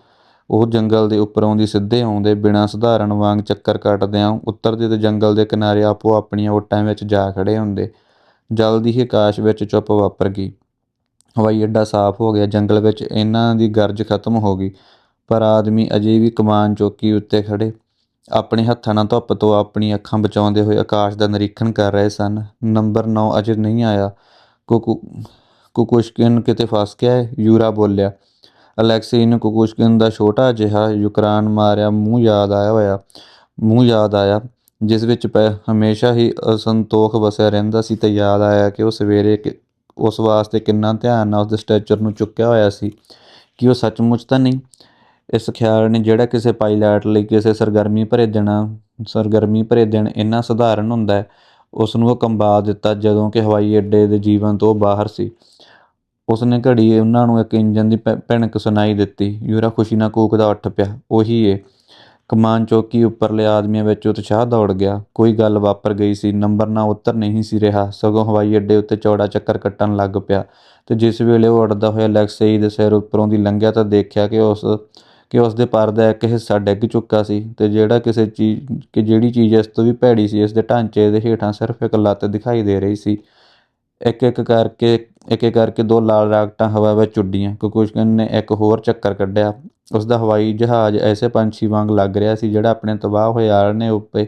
ਉਹ ਜੰਗਲ ਦੇ ਉੱਪਰੋਂ ਦੀ ਸਿੱਧੇ ਆਉਂਦੇ ਬਿਨਾਂ ਸਧਾਰਨ ਵਾਂਗ ਚੱਕਰ ਕੱਟਦਿਆਂ ਉੱਤਰਦੇ ਤੇ ਜੰਗਲ ਦੇ ਕਿਨਾਰੇ ਆਪੋ ਆਪਣੀਆਂ ਓਟਾਂ ਵਿੱਚ ਜਾ ਖੜੇ ਹੁੰਦੇ। ਜਲਦੀ ਹੀ ਆਕਾਸ਼ ਵਿੱਚ ਚੁੱਪ ਵਾਪਰ ਗਈ। ਹਵਾਈ ਅੱਡਾ ਸਾਫ਼ ਹੋ ਗਿਆ। ਜੰਗਲ ਵਿੱਚ ਇਹਨਾਂ ਦੀ ਗਰਜ ਖਤਮ ਹੋ ਗਈ। ਪਰ ਆਦਮੀ ਅਜੇ ਵੀ ਕਮਾਨ ਚੌਕੀ ਉੱਤੇ ਖੜੇ ਆਪਣੇ ਹੱਥਾਂ ਨਾਲ ਧੁੱਪ ਤੋਂ ਆਪਣੀ ਅੱਖਾਂ ਬਚਾਉਂਦੇ ਹੋਏ ਆਕਾਸ਼ ਦਾ ਨਿਰੀਖਣ ਕਰ ਰਹੇ ਸਨ। ਨੰਬਰ 9 ਅਜੇ ਨਹੀਂ ਆਇਆ। ਕੁਕੂ ਕੁਕੁਸ਼ਕਿਨ ਕਿਤੇ ਫਸ ਗਿਆ ਹੈ? ਯੂਰਾ ਬੋਲਿਆ। ਅਲੈਕਸੀ ਨੂੰ ਕੁਕੁਸ਼ਕਿਨ ਦਾ ਛੋਟਾ ਜਿਹਾ ਯੁਕਰਾਨ ਮਾਰਿਆ, ਮੂੰਹ ਯਾਦ ਆਇਆ ਹੋਇਆ, ਮੂੰਹ ਯਾਦ ਆਇਆ, ਜਿਸ ਵਿੱਚ ਪੈ ਹਮੇਸ਼ਾ ਹੀ ਅਸੰਤੋਖ ਵਸਿਆ ਰਹਿੰਦਾ ਸੀ ਤੇ ਯਾਦ ਆਇਆ ਕਿ ਉਹ ਸਵੇਰੇ ਉਸ ਵਾਸਤੇ ਕਿੰਨਾ ਧਿਆਨ ਨਾਲ ਉਸ ਸਟ੍ਰੈਚਰ ਨੂੰ ਚੁੱਕਿਆ ਹੋਇਆ ਸੀ ਕਿ ਉਹ ਸੱਚਮੁੱਚ ਤਾਂ ਨਹੀਂ। ਇਸ ਖਿਆਲ ਨੇ ਜਿਹੜਾ ਕਿਸੇ ਪਾਇਲਟ ਲਈ ਕਿਸੇ ਸਰਗਰਮੀ ਭਰੇ ਦਿਨ ਸਰਗਰਮੀ ਭਰੇ ਦਿਨ ਇੰਨਾ ਸਧਾਰਨ ਹੁੰਦਾ ਹੈ, ਉਸ ਨੂੰ ਉਹ ਕੰਬਾ ਦਿੱਤਾ ਜਦੋਂ ਕਿ ਹਵਾਈ ਅੱਡੇ ਦੇ ਜੀਵਨ ਤੋਂ ਬਾਹਰ ਸੀ। ਉਸ ਨੇ ਘੜੀ ਉਹਨਾਂ ਨੂੰ ਇੱਕ ਇੰਜਨ ਦੀ ਭਿਣਕ ਸੁਣਾਈ ਦਿੱਤੀ। ਯੂਰਾ ਖੁਸ਼ੀ ਨਾਲ ਕੂਕਦਾ ਉੱਠ ਪਿਆ। ਉਹੀ ਏ। ਕਮਾਨ ਚੌਕੀ ਉੱਪਰਲੇ ਆਦਮੀਆਂ ਵਿੱਚ ਉਤਸ਼ਾਹ ਦੌੜ ਗਿਆ। ਕੋਈ ਗੱਲ ਵਾਪਰ ਗਈ ਸੀ। ਨੰਬਰ ਨਾ ਉੱਤਰ ਨਹੀਂ ਸੀ ਰਿਹਾ। ਸਗੋਂ ਹਵਾਈ ਅੱਡੇ ਉੱਤੇ ਚੌੜਾ ਚੱਕਰ ਕੱਟਣ ਲੱਗ ਪਿਆ ਤੇ ਜਿਸ ਵੇਲੇ ਉਹ ਉੜਦਾ ਹੋਇਆ ਲੈਕਸਈ ਦੇ ਸਿਰ ਉੱਪਰੋਂ ਦੀ ਲੰਘਿਆ ਤਾਂ ਦੇਖਿਆ ਕਿ ਉਸ ਕਿ ਉਸ ਦੇ ਪਰ ਦਾ ਇੱਕ ਹਿੱਸਾ ਡਿੱਗ ਚੁੱਕਾ ਸੀ ਤੇ ਜਿਹੜਾ ਕਿਸੇ ਚੀਜ਼ ਕਿ ਜਿਹੜੀ ਚੀਜ਼ ਇਸ ਤੋਂ ਵੀ ਭੈੜੀ ਸੀ, ਇਸ ਦੇ ਢਾਂਚੇ ਦੇ ਹੇਠਾਂ ਸਿਰਫ ਇੱਕ ਲੱਤ ਦਿਖਾਈ ਦੇ ਰਹੀ ਸੀ। ਇੱਕ ਇੱਕ ਕਰਕੇ ਇੱਕ ਇੱਕ ਕਰਕੇ ਦੋ ਲਾਲ ਰਾਕਟਾਂ ਹਵਾ ਵਿੱਚ ਉੱਡੀਆਂ। ਕੁਕੁਸ਼ਕਨ ਨੇ ਇੱਕ ਹੋਰ ਚੱਕਰ ਕੱਢਿਆ। ਉਸ ਦਾ ਹਵਾਈ ਜਹਾਜ਼ ਐਸੇ ਪੰਛੀ ਵਾਂਗ ਲੱਗ ਰਿਹਾ ਸੀ ਜਿਹੜਾ ਆਪਣੇ ਤਬਾਹ ਹੋਏ ਆਲਣੇ ਉੱਪਰ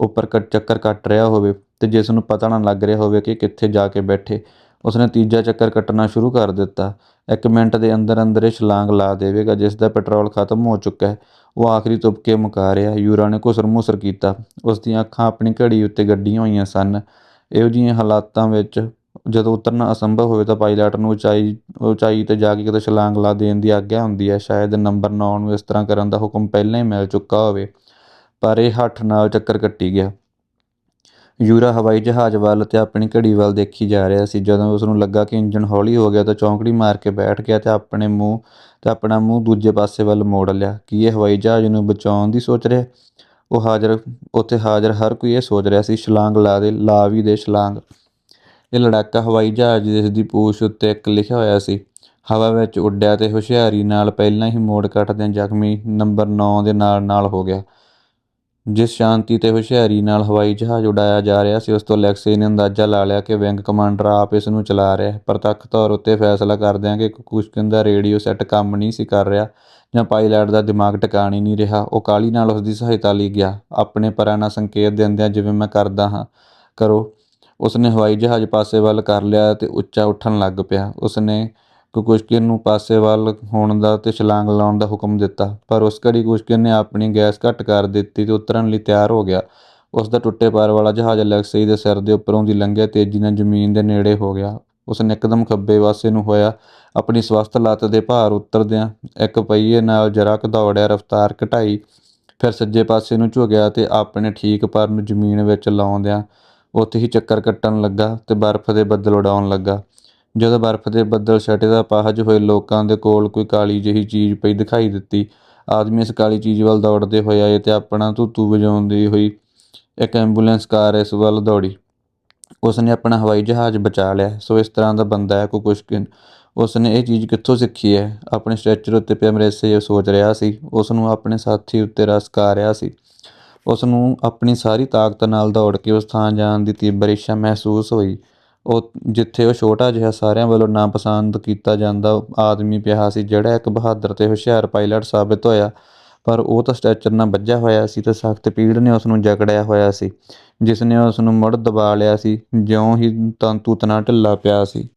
ਉੱਪਰ ਚੱਕਰ ਕੱਟ ਰਿਹਾ ਹੋਵੇ ਤੇ ਜਿਸ ਨੂੰ ਪਤਾ ਨਾ ਲੱਗ ਰਿਹਾ ਹੋਵੇ ਕਿ ਕਿੱਥੇ ਜਾ ਕੇ ਬੈਠੇ। ਉਸਨੇ ਤੀਜਾ ਚੱਕਰ ਕੱਟਣਾ ਸ਼ੁਰੂ ਕਰ ਦਿੱਤਾ। ਇੱਕ ਮਿੰਟ ਦੇ ਅੰਦਰ ਅੰਦਰ ਇਹ ਛਲਾਂਗ ਲਾ ਦੇਵੇਗਾ, ਜਿਸ ਦਾ ਪੈਟਰੋਲ ਖਤਮ ਹੋ ਚੁੱਕਾ ਹੈ। ਉਹ ਆਖਰੀ ਤੁਪਕੇ ਮੁਕਾ ਰਿਹਾ। ਯੂਰਾ ਨੇ ਘੁਸਰ ਮੁਸਰ ਕੀਤਾ। ਉਸ ਦੀਆਂ ਅੱਖਾਂ ਆਪਣੀ ਘੜੀ ਉੱਤੇ ਗੱਡੀਆਂ ਹੋਈਆਂ ਸਨ। ਇਹੋ ਜਿਹੀਆਂ ਹਾਲਾਤਾਂ ਵਿੱਚ ਜਦੋਂ ਉਤਰਨਾ ਅਸੰਭਵ ਹੋਵੇ ਤਾਂ ਪਾਇਲਟ ਨੂੰ ਉਚਾਈ ਉਚਾਈ ਤੇ ਜਾ ਕੇ ਕਿਤੇ ਛਲਾਂਗ ਲਾ ਦੇਣ ਦੀ ਆਗਿਆ ਹੁੰਦੀ ਹੈ। ਸ਼ਾਇਦ ਨੰਬਰ 9 ਨੂੰ ਇਸ ਤਰ੍ਹਾਂ ਕਰਨ ਦਾ ਹੁਕਮ ਪਹਿਲਾਂ ਹੀ ਮਿਲ ਚੁੱਕਾ ਹੋਵੇ, ਪਰ ਇਹ ਹੱਠ ਨਾਲ ਚੱਕਰ ਕੱਟੀ ਗਿਆ। ਯੂਰਾ ਹਵਾਈ ਜਹਾਜ਼ ਵੱਲ ਤੇ ਆਪਣੀ ਘੜੀ ਵੱਲ ਦੇਖੀ ਜਾ ਰਿਹਾ ਸੀ। ਜਦੋਂ ਉਸ ਨੂੰ ਲੱਗਾ ਕਿ ਇੰਜਨ ਹੌਲੀ ਹੋ ਗਿਆ ਤਾਂ ਚੌਂਕੜੀ ਮਾਰ ਕੇ ਬੈਠ ਗਿਆ ਤੇ ਆਪਣੇ ਮੂੰਹ, ਤੇ ਆਪਣਾ ਮੂੰਹ ਦੂਜੇ ਪਾਸੇ ਵੱਲ ਮੋੜ ਲਿਆ। ਕਿ ਇਹ ਹਵਾਈ ਜਹਾਜ਼ ਨੂੰ ਬਚਾਉਣ ਦੀ ਸੋਚ ਰਿਹਾ? ਉਹ ਹਾਜ਼ਰ, ਉੱਥੇ ਹਾਜ਼ਰ ਹਰ ਕੋਈ ਇਹ ਸੋਚ ਰਿਹਾ ਸੀ। ਛਲਾਂਗ ਲਾ ਦੇ, ਲਾ ਵੀ ਦੇ, ਛਲਾਂਗ। ਇਹ ਲੜਾਕਾ ਹਵਾਈ ਜਹਾਜ਼ ਜਿਸ ਦੀ ਪੂਛ ਉੱਤੇ ਇੱਕ ਲਿਖਿਆ ਹੋਇਆ ਸੀ। ਹਵਾ ਵਿੱਚ ਉੱਡਿਆ ਤੇ ਹੁਸ਼ਿਆਰੀ ਨਾਲ ਪਹਿਲਾਂ ਹੀ ਮੋੜ ਕੱਟਦਿਆਂ ਜ਼ਖਮੀ ਨੰਬਰ 9 ਦੇ ਨਾਲ ਨਾਲ ਹੋ ਗਿਆ। ਜਿਸ ਸ਼ਾਂਤੀ ਤੇ ਹੁਸ਼ਿਆਰੀ ਨਾਲ ਹਵਾਈ ਜਹਾਜ਼ ਉਡਾਇਆ ਜਾ ਰਿਹਾ ਸੀ, ਉਸ ਤੋਂ ਲੈਕਸੀ ਨੇ ਅੰਦਾਜ਼ਾ ਲਾ ਲਿਆ ਕਿ ਵਿੰਗ ਕਮਾਂਡਰ ਆਪ ਇਸ ਨੂੰ ਚਲਾ ਰਿਹਾ ਹੈ ਪ੍ਰਤੱਖ ਤੌਰ ਉੱਤੇ ਫੈਸਲਾ ਕਰਦਿਆਂ ਕਿ ਕੁਸ਼ਕਨ ਦਾ ਰੇਡੀਓ ਸੈੱਟ ਕੰਮ ਨਹੀਂ ਸੀ ਕਰ ਰਿਹਾ ਜਾਂ ਪਾਇਲਟ ਦਾ ਦਿਮਾਗ ਟਿਕਾਣੀ ਨਹੀਂ ਰਿਹਾ, ਉਹ ਕਾਲੀ ਨਾਲ ਉਸ ਦੀ ਸਹਾਇਤਾ ਲਈ ਗਿਆ। ਆਪਣੇ ਪਰਾਂ ਨਾਲ ਸੰਕੇਤ ਦਿੰਦਿਆਂ ਜਿਵੇਂ ਮੈਂ ਕਰਦਾ ਹਾਂ, ਕਰੋ। ਉਸਨੇ ਹਵਾਈ ਜਹਾਜ਼ ਪਾਸੇ ਵੱਲ ਕਰ ਲਿਆ ਅਤੇ ਉੱਚਾ ਉੱਠਣ ਲੱਗ ਪਿਆ। ਉਸਨੇ ਕੁਸ਼ਕਿਨ ਨੂੰ ਪਾਸੇ ਵੱਲ ਹੋਣ ਦਾ ਤੇ ਛਲਾਂਗ ਲਾਉਣ ਦਾ ਹੁਕਮ ਦਿੱਤਾ, ਪਰ ਉਸ ਘੜੀ ਕੁਸ਼ਕਿਨ ਨੇ ਆਪਣੀ ਗੈਸ ਘੱਟ ਕਰ ਦਿੱਤੀ ਤੇ ਉਤਰਨ ਲਈ ਤਿਆਰ ਹੋ ਗਿਆ। ਉਸ ਦਾ ਟੁੱਟੇ ਪਾਰ ਵਾਲਾ ਜਹਾਜ਼ ਅਲੈਕਸੀ ਦੇ ਸਿਰ ਦੇ ਉੱਪਰੋਂ ਦੀ ਲੰਘਿਆ ਤੇਜ਼ੀ ਨਾਲ ਜ਼ਮੀਨ ਦੇ ਨੇੜੇ ਹੋ ਗਿਆ। ਉਸਨੇ ਇੱਕਦਮ ਖੱਬੇ ਪਾਸੇ ਨੂੰ ਹੋਇਆ, ਆਪਣੀ ਸਵਸਥ ਲੱਤ ਦੇ ਭਾਰ ਉਤਰਦਿਆਂ ਇੱਕ ਪਹੀਏ ਨਾਲ ਜਰਾ ਦੌੜਿਆ, ਰਫ਼ਤਾਰ ਘਟਾਈ, ਫਿਰ ਸੱਜੇ ਪਾਸੇ ਨੂੰ ਝੁਕਿਆ ਤੇ ਆਪਣੇ ਠੀਕ ਪਰ ਨੂੰ ਜ਼ਮੀਨ ਵਿੱਚ ਲਾਉਂਦਿਆਂ ਉੱਥੇ ਹੀ ਚੱਕਰ ਕੱਟਣ ਲੱਗਾ ਤੇ ਬਰਫ਼ ਦੇ ਬੱਦਲ ਉਡਾਉਣ ਲੱਗਾ। ਜਦੋਂ ਬਰਫ਼ ਦੇ ਬੱਦਲ ਛਟੇ ਦਾ ਪਾਹਜ ਹੋਏ, ਲੋਕਾਂ ਦੇ ਕੋਲ ਕੋਈ ਕਾਲੀ ਜਿਹੀ ਚੀਜ਼ ਪਈ ਦਿਖਾਈ ਦਿੱਤੀ। ਆਦਮੀ ਇਸ ਕਾਲੀ ਚੀਜ਼ ਵੱਲ ਦੌੜਦੇ ਹੋਏ ਆਏ ਤੇ ਆਪਣਾ ਧੂਤੂ ਵਜਾਉਂਦੀ ਹੋਈ ਇੱਕ ਐਂਬੂਲੈਂਸ ਕਾਰ ਇਸ ਵੱਲ ਦੌੜੀ। ਉਸ ਨੇ ਆਪਣਾ ਹਵਾਈ ਜਹਾਜ਼ ਬਚਾ ਲਿਆ। ਸੋ ਇਸ ਤਰ੍ਹਾਂ ਦਾ ਬੰਦਾ ਹੈ, ਕੋਈ ਕੁਕੁਸ਼ਕਿਨ ਉਸ ਨੇ? ਇਹ ਚੀਜ਼ ਕਿੱਥੋਂ ਸਿੱਖੀ ਹੈ? ਆਪਣੇ ਸਟ੍ਰੈਚਰ ਉੱਤੇ ਪਿਆ ਮਰੇਸੇ ਸੋਚ ਰਿਹਾ ਸੀ। ਉਸ ਨੂੰ ਆਪਣੇ ਸਾਥੀ ਉੱਤੇ ਰਸ ਕਾ ਰਿਹਾ ਸੀ। ਉਸ ਨੂੰ ਆਪਣੀ ਸਾਰੀ ਤਾਕਤ ਨਾਲ ਦੌੜ ਕੇ ਉਸ ਥਾਂ ਜਾਣ ਦੀ ਤੀਬਰ ਇੱਛਾ ਮਹਿਸੂਸ ਹੋਈ। ਉਹ ਜਿੱਥੇ ਉਹ ਛੋਟਾ ਜਿਹਾ ਸਾਰਿਆਂ ਵੱਲੋਂ ਨਾਪਸੰਦ ਕੀਤਾ ਜਾਂਦਾ ਆਦਮੀ ਪਿਆ ਸੀ, ਜਿਹੜਾ ਇੱਕ ਬਹਾਦਰ ਤੇ ਹੁਸ਼ਿਆਰ ਪਾਇਲਟ ਸਾਬਿਤ ਹੋਇਆ, ਪਰ ਉਹ ਤਾਂ ਸਟ੍ਰੈਚਰ ਨਾਲ ਵੱਜਿਆ ਹੋਇਆ ਸੀ ਤੇ ਸਖਤ ਪੀੜ ਨੇ ਉਸ ਨੂੰ ਜਕੜਿਆ ਹੋਇਆ ਸੀ ਜਿਸ ਨੇ ਉਸ ਨੂੰ ਮੁੜ ਦਬਾ ਲਿਆ ਸੀ, ਜਿਉਂ ਹੀ ਤੰਤੂ ਤਣਾ ਢਿੱਲਾ ਪਿਆ ਸੀ।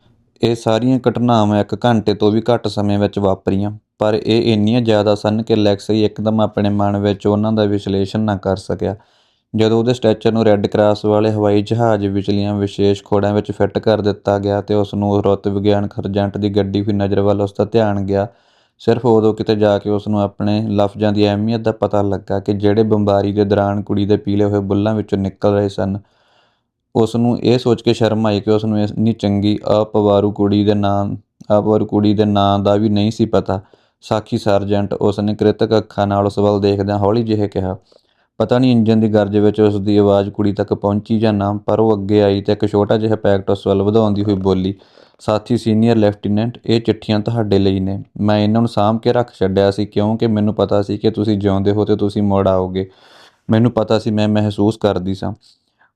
ਇਹ ਸਾਰੀਆਂ ਘਟਨਾਵਾਂ ਇੱਕ ਘੰਟੇ ਤੋਂ ਵੀ ਘੱਟ ਸਮੇਂ ਵਿੱਚ ਵਾਪਰੀਆਂ। ਪਰ ਇਹ ਇੰਨੀਆਂ ਜ਼ਿਆਦਾ ਸਨ ਕਿ ਲੈਕਸੀ ਇੱਕਦਮ ਆਪਣੇ ਮਨ ਵਿੱਚ ਉਹਨਾਂ ਦਾ ਵਿਸ਼ਲੇਸ਼ਣ ਨਾ ਕਰ ਸਕਿਆ। ਜਦੋਂ ਉਹਦੇ ਸਟ੍ਰੈਚਰ ਨੂੰ ਰੈੱਡ ਕਰਾਸ ਵਾਲੇ ਹਵਾਈ ਜਹਾਜ਼ ਵਿਚਲੀਆਂ ਵਿਸ਼ੇਸ਼ ਖੋੜਾਂ ਵਿੱਚ ਫਿੱਟ ਕਰ ਦਿੱਤਾ ਗਿਆ ਤੇ ਉਸ ਨੂੰ ਰੁੱਤ ਵਿਗਿਆਨ ਖਰਜੰਟ ਦੀ ਗੱਡੀ ਹੋਈ ਨਜ਼ਰ ਵੱਲ ਉਸ ਦਾ ਧਿਆਨ ਗਿਆ, ਸਿਰਫ ਉਦੋਂ ਕਿਤੇ ਜਾ ਕੇ ਉਸ ਨੂੰ ਆਪਣੇ ਲਫ਼ਜ਼ਾਂ ਦੀ ਅਹਿਮੀਅਤ ਦਾ ਪਤਾ ਲੱਗਾ ਕਿ ਜਿਹੜੇ ਬੰਬਾਰੀ ਦੇ ਦੌਰਾਨ ਕੁੜੀ ਦੇ ਪੀਲੇ ਹੋਏ ਬੁੱਲਾਂ ਵਿੱਚੋਂ ਨਿਕਲ ਰਹੇ ਸਨ ਉਸ ਨੂੰ ਇਹ ਸੋਚ ਕੇ ਸ਼ਰਮ ਆਈ ਕਿ ਉਸ ਨੂੰ ਇੰਨੀ ਚੰਗੀ, ਅਪਵਾਰੂ ਕੁੜੀ ਦੇ ਨਾਂ, ਅਪਵਾਰੂ ਕੁੜੀ ਦੇ ਨਾਂ ਦਾ ਵੀ ਨਹੀਂ ਸੀ ਪਤਾ। ਸਾਖੀ ਸਰਜੈਂਟ ਉਸ ਨੇ ਕ੍ਰਿਤਕ ਅੱਖਾਂ ਨਾਲ ਉਸ ਵੱਲ ਦੇਖਦਿਆਂ ਹੌਲੀ ਜਿਹੇ ਕਿਹਾ, ਪਤਾ ਨਹੀਂ ਇੰਜਨ ਦੀ ਗਰਜ ਵਿੱਚ ਉਸ ਦੀ ਆਵਾਜ਼ ਕੁੜੀ ਤੱਕ ਪਹੁੰਚੀ ਜਾਂ ਨਾ, ਪਰ ਉਹ ਅੱਗੇ ਆਈ ਤੇ ਇੱਕ ਛੋਟਾ ਜਿਹਾ ਪੈਕਟ ਉਸ ਵੱਲ ਵਧਾਉਂਦੀ ਹੋਈ ਬੋਲੀ, ਸਾਥੀ ਸੀਨੀਅਰ ਲੈਫਟੀਨੈਂਟ, ਇਹ ਚਿੱਠੀਆਂ ਤੁਹਾਡੇ ਲਈ ਨੇ। ਮੈਂ ਇਹਨਾਂ ਨੂੰ ਸਾਂਭ ਕੇ ਰੱਖ ਛੱਡਿਆ ਸੀ ਕਿਉਂਕਿ ਮੈਨੂੰ ਪਤਾ ਸੀ ਕਿ ਤੁਸੀਂ ਜਿਉਂਦੇ ਹੋ ਤੇ ਤੁਸੀਂ ਮੁੜ ਆਓਗੇ। ਮੈਨੂੰ ਪਤਾ ਸੀ ਮੈਂ ਮਹਿਸੂਸ ਕਰਦੀ ਸਾਂ।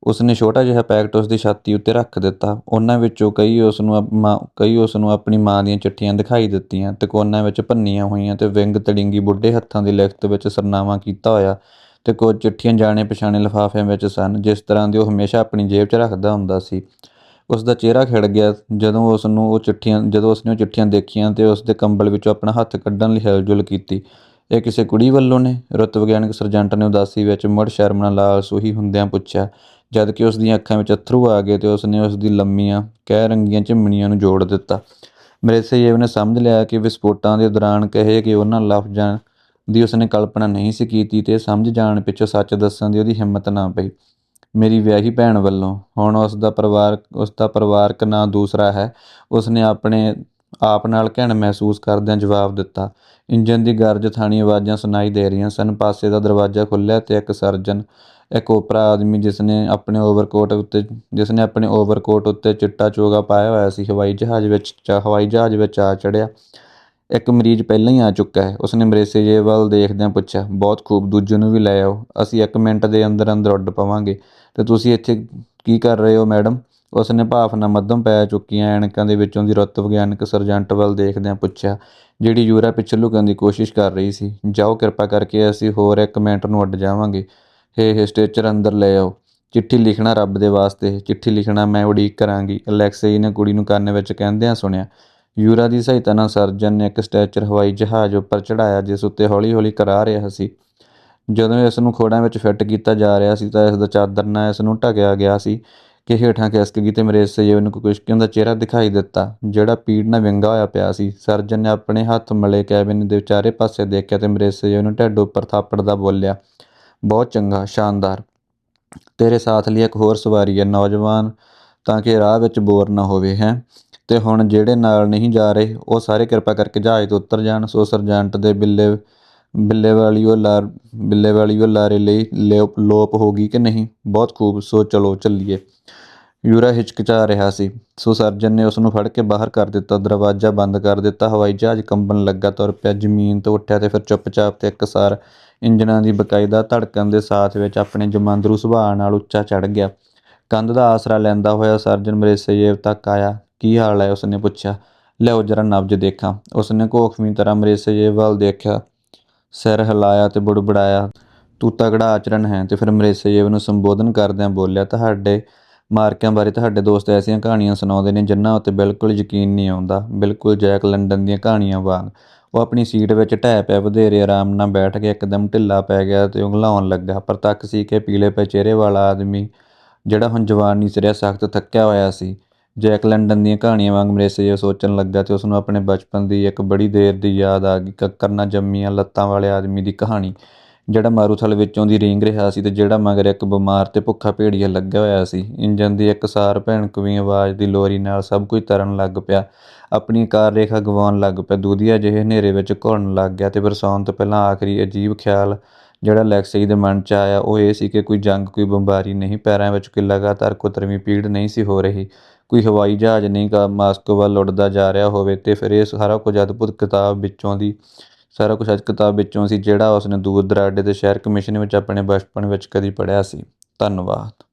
ਉਸਨੇ ਛੋਟਾ ਜਿਹਾ ਪੈਕਟ ਉਸ ਦੀ ਛਾਤੀ ਉੱਤੇ ਰੱਖ ਦਿੱਤਾ। ਉਹਨਾਂ ਵਿੱਚੋਂ ਕਈ ਉਸ ਨੂੰ ਮਾਂ ਕਈ ਉਸ ਨੂੰ ਆਪਣੀ ਮਾਂ ਦੀਆਂ ਚਿੱਠੀਆਂ ਦਿਖਾਈ ਦਿੱਤੀਆਂ ਤੇ ਕੋਨਾਂ ਵਿੱਚ ਭੰਨੀਆਂ ਹੋਈਆਂ ਤੇ ਵਿੰਗ ਤੜਿੰਗੀ ਬੁੱਢੇ ਹੱਥਾਂ ਦੀ ਲਿਖਤ ਵਿੱਚ ਸਰਨਾਮਾ ਕੀਤਾ ਹੋਇਆ ਤੇ ਕੁਝ ਚਿੱਠੀਆਂ ਜਾਣੇ ਪਛਾਣੇ ਲਿਫਾਫਿਆਂ ਵਿੱਚ ਸਨ, ਜਿਸ ਤਰ੍ਹਾਂ ਦੀ ਉਹ ਹਮੇਸ਼ਾ ਆਪਣੀ ਜੇਬ 'ਚ ਰੱਖਦਾ ਹੁੰਦਾ ਸੀ। ਉਸ ਦਾ ਚਿਹਰਾ ਖਿੜ ਗਿਆ ਜਦੋਂ ਉਸ ਨੂੰ ਉਹ ਚਿੱਠੀਆਂ ਜਦੋਂ ਉਸਨੇ ਉਹ ਚਿੱਠੀਆਂ ਦੇਖੀਆਂ ਤੇ ਉਸ ਦੇ ਕੰਬਲ ਵਿੱਚੋਂ ਆਪਣਾ ਹੱਥ ਕੱਢਣ ਲਈ ਹਿਲਜੁਲ ਕੀਤੀ। ਇਹ ਕਿਸੇ ਕੁੜੀ ਵੱਲੋਂ ਨੇ? ਰੁੱਤ ਵਿਗਿਆਨਕ ਸਰਜੰਟ ਨੇ ਉਦਾਸੀ ਵਿੱਚ ਮੁੜ ਸ਼ਰਮ ਨਾਲ ਲਾਲ ਸੂਹੀ ਹੁੰਦਿਆਂ ਪੁੱਛਿਆ ਜਦ ਕਿ ਉਸ ਦੀਆਂ ਅੱਖਾਂ ਵਿੱਚ ਅੱਥਰੂ ਆ ਗਏ ਤੇ ਉਸ ਨੇ ਉਸ ਦੀ ਲੰਮੀਆਂ ਕਹਿ ਰੰਗੀਆਂ ਝਿਮਣੀਆਂ ਨੂੰ ਜੋੜ ਦਿੱਤਾ। ਮਰੇਸੇਯੇਵ ਨੇ ਸਮਝ ਲਿਆ ਕਿ ਵਿਸਫੋਟਾਂ ਦੇ ਦੌਰਾਨ ਕਹੇ ਕਿ ਉਹਨਾਂ ਲਫ਼ਜ਼ਾਂ ਦੀ ਉਸਨੇ ਕਲਪਨਾ ਨਹੀਂ ਸੀ ਕੀਤੀ ਤੇ ਸਮਝ ਜਾਣ ਪਿੱਛੋਂ ਸੱਚ ਦੱਸਣ ਦੀ ਉਹਦੀ ਹਿੰਮਤ ਨਾ ਪਈ। ਮੇਰੀ ਵਿਆਹੀ ਭੈਣ ਵੱਲੋਂ, ਹੁਣ ਉਸ ਦਾ ਪਰਿਵਾਰ ਉਸ ਦਾ ਪਰਿਵਾਰਕ ਨਾਂ ਦੂਸਰਾ ਹੈ, ਉਸਨੇ ਆਪਣੇ ਆਪ ਨਾਲ ਘਿਣ ਮਹਿਸੂਸ ਕਰਦਿਆਂ ਜਵਾਬ ਦਿੱਤਾ। ਇੰਜਨ ਦੀ ਗਰਜ ਥਾਣੀ ਆਵਾਜ਼ਾਂ ਸੁਣਾਈ ਦੇ ਰਹੀਆਂ ਸਨ। ਪਾਸੇ ਦਾ ਦਰਵਾਜ਼ਾ ਖੁੱਲ੍ਹਿਆ ਤੇ ਇੱਕ ਸਰਜਨ ਇੱਕ ਓਪਰਾ ਆਦਮੀ ਜਿਸ ਨੇ ਆਪਣੇ ਓਵਰਕੋਟ ਉੱਤੇ ਜਿਸ ਨੇ ਆਪਣੇ ਓਵਰਕੋਟ ਉੱਤੇ ਚਿੱਟਾ ਚੋਗਾ ਪਾਇਆ ਹੋਇਆ ਸੀ, ਹਵਾਈ ਜਹਾਜ਼ ਵਿੱਚ ਚ- ਹਵਾਈ ਜਹਾਜ਼ ਵਿੱਚ ਆ ਚੜਿਆ। ਇੱਕ ਮਰੀਜ਼ ਪਹਿਲਾਂ ਹੀ ਆ ਚੁੱਕਾ ਹੈ। ਉਸਨੇ ਮਰੇਸੇਜੇ ਵੱਲ ਦੇਖਦਿਆਂ ਪੁੱਛਿਆ, ਬਹੁਤ ਖੂਬ, ਦੂਜੇ ਨੂੰ ਵੀ ਲੈ ਆਓ। ਅਸੀਂ ਇੱਕ ਮਿੰਟ ਦੇ ਅੰਦਰ ਅੰਦਰ ਉੱਡ ਪਵਾਂਗੇ। ਤੇ ਤੁਸੀਂ ਇੱਥੇ ਕੀ ਕਰ ਰਹੇ ਹੋ, ਮੈਡਮ? ਉਸਨੇ ਭਾਫਨਾ ਮੱਧਮ ਪੈ ਚੁੱਕੀਆਂ ਐਣਕਾਂ ਦੇ ਵਿੱਚੋਂ ਦੀ ਰੁੱਤ ਵਿਗਿਆਨਕ ਸਰਜੰਟ ਵੱਲ ਦੇਖਦਿਆਂ ਪੁੱਛਿਆ, ਜਿਹੜੀ ਯੂਰਾ ਪਿੱਛੇ ਲੁਕਣ ਦੀ ਕੋਸ਼ਿਸ਼ ਕਰ ਰਹੀ ਸੀ, ਜਾਓ ਕਿਰਪਾ ਕਰਕੇ ਅਸੀਂ ਹੋਰ ਇੱਕ ਮਿੰਟ ਨੂੰ ਉੱਡ ਜਾਵਾਂਗੇ। ਹੇ ਹੇ ਸਟੇਚਰ ਅੰਦਰ ਲੈ ਆਓ। ਚਿੱਠੀ ਲਿਖਣਾ ਰੱਬ ਦੇ ਵਾਸਤੇ, ਚਿੱਠੀ ਲਿਖਣਾ ਮੈਂ ਉਡੀਕ ਕਰਾਂਗੀ। ਅਲੈਕਸਈ ਨੇ ਕੁੜੀ ਨੂੰ ਕੰਨ ਵਿੱਚ ਕਹਿੰਦਿਆਂ ਸੁਣਿਆ, ਯੂਰਾ ਦੀ ਸਹਾਇਤਾ ਨਾਲ ਸਰਜਨ ਨੇ ਇੱਕ ਸਟ੍ਰੈਚਰ ਹਵਾਈ ਜਹਾਜ਼ ਉੱਪਰ ਚੜਾਇਆ ਜਿਸ ਉੱਤੇ ਹੌਲੀ-ਹੌਲੀ ਕਰਾ ਰਿਹਾ ਸੀ। ਜਦੋਂ ਇਸ ਨੂੰ ਖੋੜਾਂ ਵਿੱਚ ਫਿੱਟ ਕੀਤਾ ਜਾ ਰਿਹਾ ਸੀ, ਤਾਂ ਇਸ ਦਾ ਚਾਦਰ ਨਾਲ ਇਸ ਨੂੰ ਢਕਿਆ ਗਿਆ ਸੀ ਕਿ ਹੇਠਾਂ ਖਿਸਕ ਗਈ ਤੇ ਮੇਰੇ ਸਜੀਵ ਨੂੰ ਕੁਸ਼ਕਿਆਂ ਦਾ ਚਿਹਰਾ ਦਿਖਾਈ ਦਿੱਤਾ, ਜਿਹੜਾ ਪੀੜ ਨਾਲ ਵਿੰਗਾ ਹੋਇਆ ਪਿਆ ਸੀ। ਸਰਜਨ ਨੇ ਆਪਣੇ ਹੱਥ ਮਲੇ ਕੈਬਿਨ ਦੇ ਵਿਚਾਰੇ ਪਾਸੇ ਦੇਖਿਆ ਤੇ ਮੇਰੇ ਸਜੀਵ ਨੂੰ ਢਿੱਡ ਉੱਪਰ ਥਾਪੜ ਦਾ ਬੋਲਿਆ ਬਹੁਤ ਚੰਗਾ, ਸ਼ਾਨਦਾਰ। ਤੇਰੇ ਸਾਥ ਲਈ ਇੱਕ ਹੋਰ ਸਵਾਰੀ ਹੈ, ਨੌਜਵਾਨ, ਤਾਂ ਕਿ ਰਾਹ ਵਿੱਚ ਬੋਰ ਨਾ ਹੋਵੇ, ਹੈ? ਤੇ ਹੁਣ ਜਿਹੜੇ ਨਾਲ ਨਹੀਂ ਜਾ ਰਹੇ, ਉਹ ਸਾਰੇ ਕਿਰਪਾ ਕਰਕੇ ਜਹਾਜ਼ ਤੋਂ ਉਤਰ ਜਾਣ। ਸੋ ਸਰਜੰਟ ਦੇ ਬਿੱਲੇ ਬਿੱਲੇ ਵਾਲੀ ਉਹ ਲਾਰ ਬਿੱਲੇ ਵਾਲੀ ਉਹ ਲਾਰੇ ਲਈ ਲਿਓ- ਲੋਪ ਹੋ ਗਈ ਕਿ ਨਹੀਂ? ਬਹੁਤ ਖੂਬ। ਸੋ ਚਲੋ, ਚੱਲੀਏ। ਯੂਰਾ ਹਿਚਕਿਚਾ ਰਿਹਾ ਸੀ। ਸੋ ਸਰਜਨ ਨੇ ਉਸ ਨੂੰ ਫੜ ਕੇ ਬਾਹਰ ਕਰ ਦਿੱਤਾ, ਦਰਵਾਜ਼ਾ ਬੰਦ ਕਰ ਦਿੱਤਾ, ਹਵਾਈ ਜਹਾਜ਼ ਕੰਬਣ ਲੱਗਾ, ਤੁਰ ਪਿਆ, ਜ਼ਮੀਨ ਤੋਂ ਉੱਠਿਆ ਤੇ ਫਿਰ ਚੁੱਪਚਾਪ ਤੇ ਇੱਕਸਾਰ ਇੰਜਣਾਂ ਦੀ ਬਕਾਇਦਾ ਧੜਕਣ ਦੇ ਸਾਥ ਵਿੱਚ ਆਪਣੇ ਜਮਾਂਦਰੂ ਸੁਭਾਅ ਨਾਲ ਉੱਚਾ ਚੜ ਗਿਆ। ਕੰਧ ਦਾ ਆਸਰਾ ਲੈਂਦਾ ਹੋਇਆ ਸਰਜਨ ਮਰੇਸੇਯੇਵ ਤੱਕ ਆਇਆ। ਕੀ ਹਾਲ ਹੈ? ਉਸਨੇ ਪੁੱਛਿਆ। ਲਿਆਓ ਜਰਾ ਨਬਜ ਦੇਖਾਂ। ਉਸਨੇ ਘੋਖਵੀਂ ਤਰ੍ਹਾਂ ਮਰੇਸੇਯੇਵ ਵੱਲ ਦੇਖਿਆ। ਸਿਰ ਹਿਲਾਇਆ ਤੇ ਬੁੜਬੜਾਇਆ। ਤੂੰ ਤਗੜਾ ਆਚਰਣ ਹੈ। ਤੇ ਫਿਰ ਮਰੇਸੇਯੇਵ ਨੂੰ ਸੰਬੋਧਨ ਕਰਦਿਆਂ ਬੋਲਿਆ, ਤੁਹਾਡੇ ਮਾਰਕਿਆਂ ਬਾਰੇ ਤੁਹਾਡੇ ਦੋਸਤ ਐਸੀਆਂ ਕਹਾਣੀਆਂ ਸੁਣਾਉਂਦੇ ਨੇ ਜਿਨ੍ਹਾਂ ਉੱਤੇ ਬਿਲਕੁਲ ਯਕੀਨ ਨਹੀਂ ਆਉਂਦਾ, ਬਿਲਕੁਲ ਜੈਕ ਲੰਡਨ ਦੀਆਂ ਕਹਾਣੀਆਂ ਵਾਂਗ। ਉਹ ਆਪਣੀ ਸੀਟ ਵਿੱਚ ਢਹਿ ਪਿਆ, ਵਧੇਰੇ ਆਰਾਮ ਨਾਲ ਬੈਠ ਕੇ ਇੱਕਦਮ ਢਿੱਲਾ ਪੈ ਗਿਆ ਤੇ ਉਂਗਲਾਉਣ ਲੱਗਾ, ਪਰ ਤੱਕ ਸੀ ਕਿ ਪੀਲੇ ਪੈ ਚਿਹਰੇ ਵਾਲਾ ਆਦਮੀ, ਜਿਹੜਾ ਹੁਣ ਜਵਾਨ ਨਹੀਂ ਸਿਰਿਆ, ਸਖਤ ਥੱਕਿਆ ਹੋਇਆ ਸੀ। ਜੈਕ ਲੰਡਨ ਦੀਆਂ ਕਹਾਣੀਆਂ ਵਾਂਗ ਮਰੇਸੇ ਸੋਚਣ ਲੱਗਾ ਤੇ ਉਸ ਨੂੰ ਆਪਣੇ ਬਚਪਨ ਦੀ ਇੱਕ ਬੜੀ ਦੇਰ ਦੀ ਯਾਦ ਆ ਗਈ ਕੱਕਰ ਨਾਲ ਜੰਮੀਆਂ ਲੱਤਾਂ ਵਾਲੇ ਆਦਮੀ ਦੀ ਕਹਾਣੀ। ਜਿਹੜਾ ਮਾਰੂਥਲ ਵਿੱਚੋਂ ਦੀ ਰੀਂਗ ਰਿਹਾ ਸੀ ਤੇ ਜਿਹੜਾ ਮਗਰ ਇੱਕ ਬਿਮਾਰ ਤੇ ਭੁੱਖਾ ਭੇੜੀਆ ਲੱਗਿਆ ਹੋਇਆ ਸੀ। ਇੰਜਨ ਦੀ ਇੱਕ ਇੱਕਸਾਰ ਭਿਣਕਵੀਂ ਆਵਾਜ਼ ਦੀ ਲੋਰੀ ਨਾਲ ਸਭ ਕੁਝ ਤਰਨ ਲੱਗ ਪਿਆ। ਆਪਣੀ ਕਾਰ ਰੇਖਾ ਗਵਾਉਣ ਲੱਗ ਪਿਆ। ਦੁਧੀਆ ਜਿਹੇ ਹਨੇਰੇ ਵਿੱਚ ਘੁਲਣ ਲੱਗ ਗਿਆ ਤੇ ਬਰਸਾਉਣ ਤੋਂ ਪਹਿਲਾਂ ਆਖਰੀ ਅਜੀਬ ਖਿਆਲ ਜਿਹੜਾ ਲੈਕਸੀ ਦੇ ਮਨ 'ਚ ਆਇਆ, ਉਹ ਇਹ ਸੀ ਕਿ ਕੋਈ ਜੰਗ, ਕੋਈ ਬੰਬਾਰੀ ਨਹੀਂ, ਪੈਰਾਂ ਵਿੱਚ ਕੋਈ ਲਗਾਤਾਰ ਕੁਤਰਵੀਂ ਪੀੜ ਨਹੀਂ ਸੀ ਹੋ ਰਹੀ। ਕੋਈ ਹਵਾਈ ਜਹਾਜ਼ ਨਹੀਂ ਗਾ ਮਾਸਕੋ ਵੱਲ ਉੱਡਦਾ ਜਾ ਰਿਹਾ ਹੋਵੇ ਤੇ ਫਿਰ ਇਹ ਸਾਰਾ ਕੁਝ ਅਦਭੁਤ ਕਿਤਾਬ ਵਿੱਚੋਂ ਦੀ ਸਾਰਾ ਕੁਝ ਅੱਜ ਕਿਤਾਬ ਵਿੱਚੋਂ ਸੀ, ਜਿਹੜਾ ਉਸਨੇ ਦੂਰ ਦੁਰਾਡੇ ਦੇ ਸ਼ਹਿਰ ਕਮਿਸ਼ਨ ਵਿੱਚ ਆਪਣੇ ਬਚਪਨ ਵਿੱਚ ਕਦੀ ਪੜ੍ਹਿਆ ਸੀ। ਧੰਨਵਾਦ।